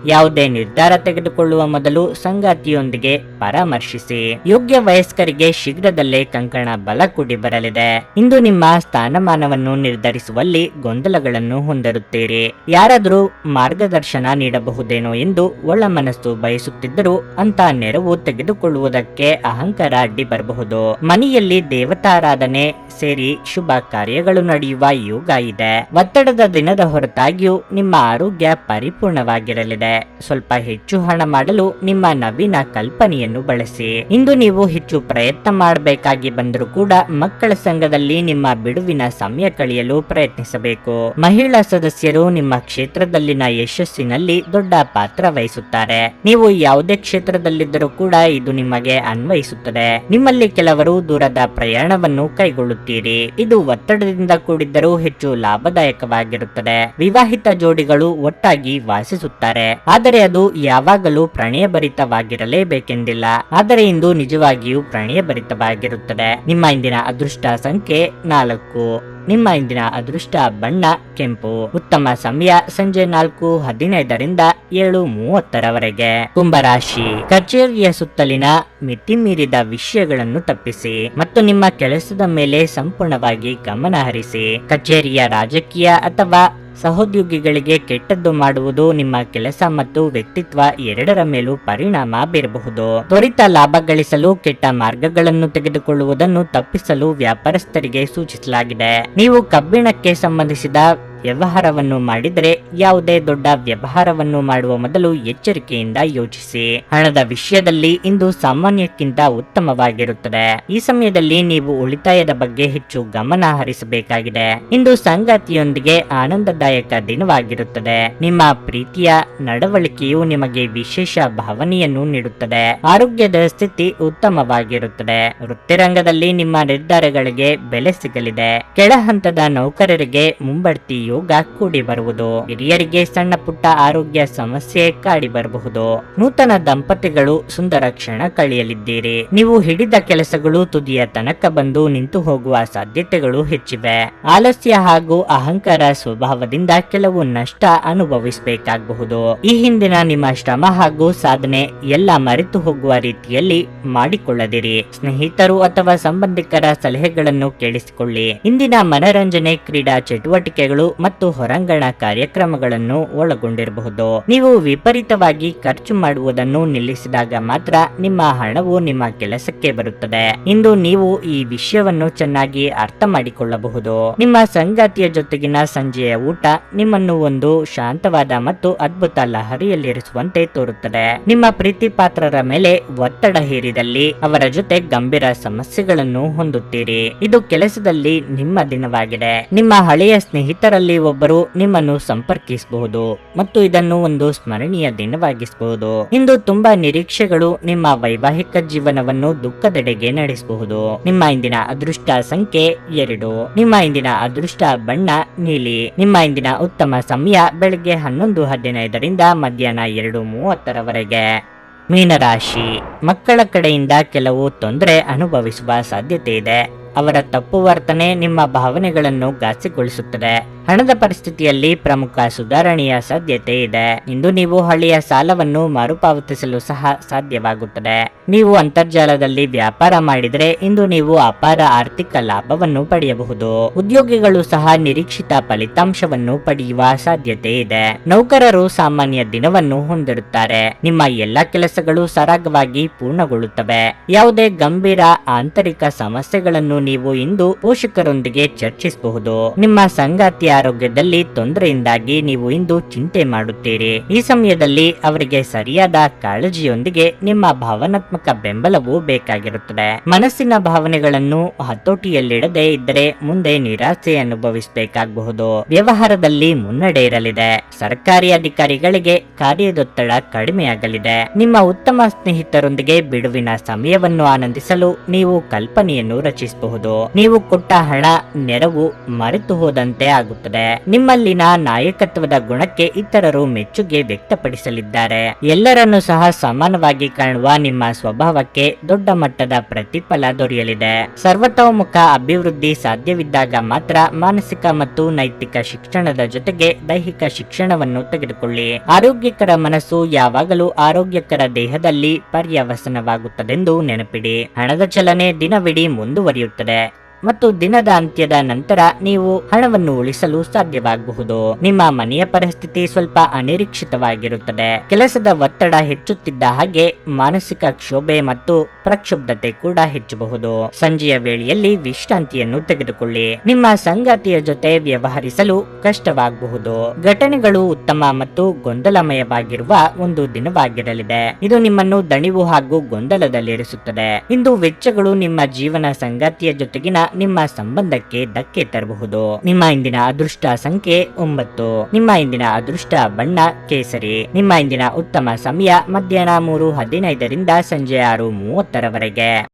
ಯಾವುದೇ ನಿರ್ಧಾರ ತೆಗೆದುಕೊಳ್ಳುವ ಮೊದಲು ಸಂಗಾತಿಯೊಂದಿಗೆ ಪರಾಮರ್ಶಿಸಿ. ಯೋಗ್ಯ ವಯಸ್ಕರಿಗೆ ಶೀಘ್ರದಲ್ಲೇ ಕಂಕಣ ಬಲ ಕೂಡಿ ಬರಲಿದೆ. ಇಂದು ನಿಮ್ಮ ಸ್ಥಾನಮಾನವನ್ನು ನಿರ್ಧರಿಸುವಲ್ಲಿ ಗೊಂದಲಗಳನ್ನು ಹೊಂದಿರುತ್ತೀರಿ. ಯಾರಾದರೂ ಮಾರ್ಗದರ್ಶನ ನೀಡಬಹುದೇನೋ ಎಂದು ಒಳ ಮನಸ್ಸು ಬಯಸುತ್ತಿದ್ದರೂ ಅಂತ ನೆರವು ತೆಗೆದುಕೊಳ್ಳುವುದಕ್ಕೆ ಅಹಂಕಾರ ಅಡ್ಡಿ ಬರಬಹುದು. ಮನೆಯಲ್ಲಿ ದೇವತಾರಾಧನೆ ಸೇರಿ ಶುಭ ಕಾರ್ಯಗಳು ನಡೆಯುವ ಯೋಗ ಇದೆ. ಒತ್ತಡದ ದಿನದ ಹೊರತಾಗಿಯೂ ನಿಮ್ಮ ಆರೋಗ್ಯ ಪರಿಪೂರ್ಣವಾಗಿರಲಿದೆ. ಸ್ವಲ್ಪ ಹೆಚ್ಚು ಹಣ ಮಾಡಲು ನಿಮ್ಮ ನವೀನ ಕಲ್ಪನೆಯನ್ನು ಬಳಸಿ. ಇಂದು ನೀವು ಹೆಚ್ಚು ಪ್ರಯತ್ನ ಮಾಡಬೇಕಾಗಿ ಬಂದರೂ ಕೂಡ ಮಕ್ಕಳ ಸಂಘದಲ್ಲಿ ನಿಮ್ಮ ಬಿಡುವಿನ ಸಮಯ ಕಳೆಯಲು ಪ್ರಯತ್ನಿಸಬೇಕು. ಮಹಿಳಾ ಸದಸ್ಯರು ನಿಮ್ಮ ಕ್ಷೇತ್ರದಲ್ಲಿನ ಯಶಸ್ಸಿನಲ್ಲಿ ದೊಡ್ಡ ಪಾತ್ರ ವಹಿಸುತ್ತಾರೆ. ನೀವು ಯಾವುದೇ ಕ್ಷೇತ್ರದಲ್ಲಿದ್ದರೂ ಕೂಡ ಇದು ನಿಮಗೆ ಅನ್ವಯಿಸುತ್ತದೆ. ನಿಮ್ಮಲ್ಲಿ ಕೆಲವರು ದೂರದ ಪ್ರಯಾಣವನ್ನು ಕೈಗೊಳ್ಳುತ್ತೀರಿ. ಇದು ಒತ್ತಡದಿಂದ ಕೂಡಿದ್ದರೂ ಹೆಚ್ಚು ಲಾಭದಾಯಕವಾಗಿರುತ್ತದೆ. ವಿವಾಹಿತ ಜೋಡಿಗಳು ಒಟ್ಟಾಗಿ ವಾಸಿಸುತ್ತಾರೆ. ಆದರೆ ಅದು ಯಾವಾಗಲೂ ಪ್ರಣಯಭರಿತವಾಗಿರಲೇಬೇಕೆಂದಿಲ್ಲ. ಆದರೆ ಇಂದು ನಿಜವಾಗಿಯೂ ಪ್ರಣಯಭರಿತವಾಗಿರುತ್ತದೆ. ನಿಮ್ಮ ಇಂದಿನ ಅದೃಷ್ಟ ಸಂಖ್ಯೆ ನಾಲ್ಕು. ನಿಮ್ಮ ಇಂದಿನ ಅದೃಷ್ಟ ಬಣ್ಣ ಕೆಂಪು. ಉತ್ತಮ ಸಮಯ ಸಂಜೆ ನಾಲ್ಕು ಹದಿನೈದರಿಂದ ಏಳು ಮೂವತ್ತರವರೆಗೆ. ಕುಂಭರಾಶಿ ಕಚೇರಿಯ ಸುತ್ತಲಿನ ಮಿತಿ ಮೀರಿದ ವಿಷಯಗಳನ್ನು ತಪ್ಪಿಸಿ ಮತ್ತು ನಿಮ್ಮ ಕೆಲಸದ ಮೇಲೆ ಸಂಪೂರ್ಣವಾಗಿ ಗಮನ ಹರಿಸಿ. ಕಚೇರಿಯ ರಾಜಕೀಯ ಅಥವಾ ಸಹೋದ್ಯೋಗಿಗಳಿಗೆ ಕೆಟ್ಟದ್ದು ಮಾಡುವುದು ನಿಮ್ಮ ಕೆಲಸ ಮತ್ತು ವ್ಯಕ್ತಿತ್ವ ಎರಡರ ಮೇಲೂ ಪರಿಣಾಮ ಬೀರಬಹುದು. ತ್ವರಿತ ಲಾಭ ಗಳಿಸಲು ಕೆಟ್ಟ ಮಾರ್ಗಗಳನ್ನು ತೆಗೆದುಕೊಳ್ಳುವುದನ್ನು ತಪ್ಪಿಸಲು ವ್ಯಾಪಾರಸ್ಥರಿಗೆ ಸೂಚಿಸಲಾಗಿದೆ. ನೀವು ಕಬ್ಬಿಣಕ್ಕೆ ಸಂಬಂಧಿಸಿದ ವ್ಯವಹಾರವನ್ನು ಮಾಡಿದರೆ ಯಾವುದೇ ದೊಡ್ಡ ವ್ಯವಹಾರವನ್ನು ಮಾಡುವ ಮೊದಲು ಎಚ್ಚರಿಕೆಯಿಂದ ಯೋಚಿಸಿ. ಹಣದ ವಿಷಯದಲ್ಲಿ ಇಂದು ಸಾಮಾನ್ಯಕ್ಕಿಂತ ಉತ್ತಮವಾಗಿರುತ್ತದೆ. ಈ ಸಮಯದಲ್ಲಿ ನೀವು ಉಳಿತಾಯದ ಬಗ್ಗೆ ಹೆಚ್ಚು ಗಮನ ಹರಿಸಬೇಕಾಗಿದೆ. ಇಂದು ಸಂಗಾತಿಯೊಂದಿಗೆ ಆನಂದದಾಯಕ ದಿನವಾಗಿರುತ್ತದೆ. ನಿಮ್ಮ ಪ್ರೀತಿಯ ನಡವಳಿಕೆಯು ನಿಮಗೆ ವಿಶೇಷ ಭಾವನೆಯನ್ನು ನೀಡುತ್ತದೆ. ಆರೋಗ್ಯದ ಸ್ಥಿತಿ ಉತ್ತಮವಾಗಿರುತ್ತದೆ. ವೃತ್ತಿರಂಗದಲ್ಲಿ ನಿಮ್ಮ ನಿರ್ಧಾರಗಳಿಗೆ ಬೆಲೆ ಸಿಗಲಿದೆ. ಕೆಳ ಹಂತದ ನೌಕರರಿಗೆ ಮುಂಬಡ್ತಿ ಯೋಗ ಕೂಡಿ ಬರುವುದು. ಹಿರಿಯರಿಗೆ ಸಣ್ಣ ಪುಟ್ಟ ಆರೋಗ್ಯ ಸಮಸ್ಯೆ ಕಾಡಿ ಬರಬಹುದು. ನೂತನ ದಂಪತಿಗಳು ಸುಂದರ ಕ್ಷಣ ಕಳೆಯಲಿದ್ದೀರಿ. ನೀವು ಹಿಡಿದ ಕೆಲಸಗಳು ತುದಿಯ ತನಕ ಬಂದು ನಿಂತು ಹೋಗುವ ಸಾಧ್ಯತೆಗಳು ಹೆಚ್ಚಿವೆ. ಆಲಸ್ಯ ಹಾಗೂ ಅಹಂಕಾರ ಸ್ವಭಾವದಿಂದ ಕೆಲವು ನಷ್ಟ ಅನುಭವಿಸಬೇಕಾಗಬಹುದು. ಈ ಹಿಂದಿನ ನಿಮ್ಮ ಶ್ರಮ ಹಾಗೂ ಸಾಧನೆ ಎಲ್ಲ ಮರೆತು ಹೋಗುವ ರೀತಿಯಲ್ಲಿ ಮಾಡಿಕೊಳ್ಳದಿರಿ. ಸ್ನೇಹಿತರು ಅಥವಾ ಸಂಬಂಧಿಕರ ಸಲಹೆಗಳನ್ನು ಕೇಳಿಸಿಕೊಳ್ಳಿ. ಇಂದಿನ ಮನರಂಜನೆ, ಕ್ರೀಡಾ ಚಟುವಟಿಕೆಗಳು ಮತ್ತು ಹೊರಾಂಗಣ ಕಾರ್ಯಕ್ರಮಗಳನ್ನು ಒಳಗೊಂಡಿರಬಹುದು. ನೀವು ವಿಪರೀತವಾಗಿ ಖರ್ಚು ಮಾಡುವುದನ್ನು ನಿಲ್ಲಿಸಿದಾಗ ಮಾತ್ರ ನಿಮ್ಮ ಹಣವು ನಿಮ್ಮ ಕೆಲಸಕ್ಕೆ ಬರುತ್ತದೆ. ಇಂದು ನೀವು ಈ ವಿಷಯವನ್ನು ಚೆನ್ನಾಗಿ ಅರ್ಥ ಮಾಡಿಕೊಳ್ಳಬಹುದು. ನಿಮ್ಮ ಸಂಗಾತಿಯ ಜೊತೆಗಿನ ಸಂಜೆಯ ಊಟ ನಿಮ್ಮನ್ನು ಒಂದು ಶಾಂತವಾದ ಮತ್ತು ಅದ್ಭುತ ಲಹರಿಯಲ್ಲಿರಿಸುವಂತೆ ತೋರುತ್ತದೆ. ನಿಮ್ಮ ಪ್ರೀತಿ ಪಾತ್ರರ ಮೇಲೆ ಒತ್ತಡ ಹೇರಿದಲ್ಲಿ ಅವರ ಜೊತೆ ಗಂಭೀರ ಸಮಸ್ಯೆಗಳನ್ನು ಹೊಂದುತ್ತೀರಿ. ಇದು ಕೆಲಸದಲ್ಲಿ ನಿಮ್ಮ ದಿನವಾಗಿದೆ. ನಿಮ್ಮ ಹಳೆಯ ಸ್ನೇಹಿತರಲ್ಲಿ ಒಬ್ಬರು ನಿಮ್ಮನ್ನು ಸಂಪರ್ಕಿಸಬಹುದು ಮತ್ತು ಇದನ್ನು ಒಂದು ಸ್ಮರಣೀಯ ದಿನವಾಗಿಸಬಹುದು. ಇಂದು ತುಂಬಾ ನಿರೀಕ್ಷೆಗಳು ನಿಮ್ಮ ವೈವಾಹಿಕ ಜೀವನವನ್ನು ದುಃಖದೆಡೆಗೆ ನಡೆಸಬಹುದು. ನಿಮ್ಮ ಇಂದಿನ ಅದೃಷ್ಟ ಸಂಖ್ಯೆ ಎರಡು. ನಿಮ್ಮ ಇಂದಿನ ಅದೃಷ್ಟ ಬಣ್ಣ ನೀಲಿ. ನಿಮ್ಮ ಇಂದಿನ ಉತ್ತಮ ಸಮಯ ಬೆಳಗ್ಗೆ ಹನ್ನೊಂದು ಹದಿನೈದರಿಂದ ಮಧ್ಯಾಹ್ನ ಎರಡು ಮೂವತ್ತರವರೆಗೆ. ಮೀನರಾಶಿ. ಮಕ್ಕಳ ಕಡೆಯಿಂದ ಕೆಲವು ತೊಂದರೆ ಅನುಭವಿಸುವ ಸಾಧ್ಯತೆ ಇದೆ. ಅವರ ತಪ್ಪು ವರ್ತನೆ ನಿಮ್ಮ ಭಾವನೆಗಳನ್ನು ಘಾಸಿಗೊಳಿಸುತ್ತದೆ. ಹಣದ ಪರಿಸ್ಥಿತಿಯಲ್ಲಿ ಪ್ರಮುಖ ಸುಧಾರಣೆಯ ಸಾಧ್ಯತೆ ಇದೆ. ಇಂದು ನೀವು ಹಳೆಯ ಸಾಲವನ್ನು ಮರುಪಾವತಿಸಲು ಸಹ ಸಾಧ್ಯವಾಗುತ್ತದೆ. ನೀವು ಅಂತರ್ಜಾಲದಲ್ಲಿ ವ್ಯಾಪಾರ ಮಾಡಿದರೆ ಇಂದು ನೀವು ಅಪಾರ ಆರ್ಥಿಕ ಲಾಭವನ್ನು ಪಡೆಯಬಹುದು. ಉದ್ಯೋಗಿಗಳು ಸಹ ನಿರೀಕ್ಷಿತ ಫಲಿತಾಂಶವನ್ನು ಪಡೆಯುವ ಸಾಧ್ಯತೆ ಇದೆ. ನೌಕರರು ಸಾಮಾನ್ಯ ದಿನವನ್ನು ಹೊಂದಿರುತ್ತಾರೆ. ನಿಮ್ಮ ಎಲ್ಲಾ ಕೆಲಸಗಳು ಸರಾಗವಾಗಿ ಪೂರ್ಣಗೊಳ್ಳುತ್ತವೆ. ಯಾವುದೇ ಗಂಭೀರ ಆಂತರಿಕ ಸಮಸ್ಯೆಗಳನ್ನು ನೀವು ಇಂದು ಪೋಷಕರೊಂದಿಗೆ ಚರ್ಚಿಸಬಹುದು. ನಿಮ್ಮ ಸಂಗಾತಿಯ ಆರೋಗ್ಯದಲ್ಲಿ ತೊಂದರೆಯಿಂದಾಗಿ ನೀವು ಇಂದು ಚಿಂತೆ ಮಾಡುತ್ತೀರಿ. ಈ ಸಮಯದಲ್ಲಿ ಅವರಿಗೆ ಸರಿಯಾದ ಕಾಳಜಿಯೊಂದಿಗೆ ನಿಮ್ಮ ಭಾವನಾತ್ಮಕ ಬೆಂಬಲವು ಬೇಕಾಗಿರುತ್ತದೆ. ಮನಸ್ಸಿನ ಭಾವನೆಗಳನ್ನು ಹತೋಟಿಯಲ್ಲಿಡದೆ ಇದ್ದರೆ ಮುಂದೆ ನಿರಾಸೆ ಅನುಭವಿಸಬೇಕಾಗಬಹುದು. ವ್ಯವಹಾರದಲ್ಲಿ ಮುನ್ನಡೆ ಇರಲಿದೆ. ಸರ್ಕಾರಿ ಅಧಿಕಾರಿಗಳಿಗೆ ಕಾರ್ಯದೊತ್ತಡ ಕಡಿಮೆಯಾಗಲಿದೆ. ನಿಮ್ಮ ಉತ್ತಮ ಸ್ನೇಹಿತರೊಂದಿಗೆ ಬಿಡುವಿನ ಸಮಯವನ್ನು ಆನಂದಿಸಲು ನೀವು ಕಲ್ಪನೆಯನ್ನು ರಚಿಸಬಹುದು. ನೀವು ಕೊಟ್ಟ ಹಣ ನೆರವು ಮರೆತು ಹೋದಂತೆ ಆಗುತ್ತದೆ. ನಿಮ್ಮಲ್ಲಿನ ನಾಯಕತ್ವದ ಗುಣಕ್ಕೆ ಇತರರು ಮೆಚ್ಚುಗೆ ವ್ಯಕ್ತಪಡಿಸಲಿದ್ದಾರೆ. ಎಲ್ಲರನ್ನೂ ಸಹ ಸಮಾನವಾಗಿ ಕಾಣುವ ನಿಮ್ಮ ಸ್ವಭಾವಕ್ಕೆ ದೊಡ್ಡ ಮಟ್ಟದ ಪ್ರತಿಫಲ ದೊರೆಯಲಿದೆ. ಸರ್ವತೋಮುಖ ಅಭಿವೃದ್ಧಿ ಸಾಧ್ಯವಿದ್ದಾಗ ಮಾತ್ರ ಮಾನಸಿಕ ಮತ್ತು ನೈತಿಕ ಶಿಕ್ಷಣದ ಜೊತೆಗೆ ದೈಹಿಕ ಶಿಕ್ಷಣವನ್ನು ತೆಗೆದುಕೊಳ್ಳಿ. ಆರೋಗ್ಯಕರ ಮನಸ್ಸು ಯಾವಾಗಲೂ ಆರೋಗ್ಯಕರ ದೇಹದಲ್ಲಿ ಪರ್ಯವಸನವಾಗುತ್ತದೆಂದು ನೆನಪಿಡಿ. ಹಣದ ಚಲನೆ ದಿನವಿಡೀ ಮುಂದುವರಿಯುತ್ತದೆ. ಮತ್ತು ದಿನದ ಅಂತ್ಯದ ನಂತರ ನೀವು ಹಣವನ್ನು ಉಳಿಸಲು ಸಾಧ್ಯವಾಗಬಹುದು. ನಿಮ್ಮ ಮನೆಯ ಪರಿಸ್ಥಿತಿ ಸ್ವಲ್ಪ ಅನಿರೀಕ್ಷಿತವಾಗಿರುತ್ತದೆ. ಕೆಲಸದ ಒತ್ತಡ ಹೆಚ್ಚುತ್ತಿದ್ದ ಹಾಗೆ ಮಾನಸಿಕ ಕ್ಷೋಭೆ ಮತ್ತು ಪ್ರಕ್ಷುಬ್ಧತೆ ಕೂಡ ಹೆಚ್ಚಬಹುದು. ಸಂಜೆಯ ವೇಳೆಯಲ್ಲಿ ವಿಶ್ರಾಂತಿಯನ್ನು ತೆಗೆದುಕೊಳ್ಳಿ. ನಿಮ್ಮ ಸಂಗಾತಿಯ ಜೊತೆ ವ್ಯವಹರಿಸಲು ಕಷ್ಟವಾಗಬಹುದು. ಘಟನೆಗಳು ಉತ್ತಮ ಮತ್ತು ಗೊಂದಲಮಯವಾಗಿರುವ ಒಂದು ದಿನವಾಗಿರಲಿದೆ. ಇದು ನಿಮ್ಮನ್ನು ದಣಿವು ಹಾಗೂ ಗೊಂದಲದಲ್ಲಿರಿಸುತ್ತದೆ. ಇಂದು ವೆಚ್ಚಗಳು ನಿಮ್ಮ ಜೀವನ ಸಂಗಾತಿಯ ಜೊತೆಗಿನ ನಿಮ್ಮ ಸಂಬಂಧಕ್ಕೆ ಧಕ್ಕೆ ತರಬಹುದು. ನಿಮ್ಮ ಇಂದಿನ ಅದೃಷ್ಟ ಸಂಖ್ಯೆ ಒಂಬತ್ತು. ನಿಮ್ಮ ಇಂದಿನ ಅದೃಷ್ಟ ಬಣ್ಣ ಕೇಸರಿ. ನಿಮ್ಮ ಇಂದಿನ ಉತ್ತಮ ಸಮಯ ಮಧ್ಯಾಹ್ನ ಮೂರು ಹದಿನೈದರಿಂದ ಸಂಜೆ ಆರು ಮೂವತ್ತರವರೆಗೆ.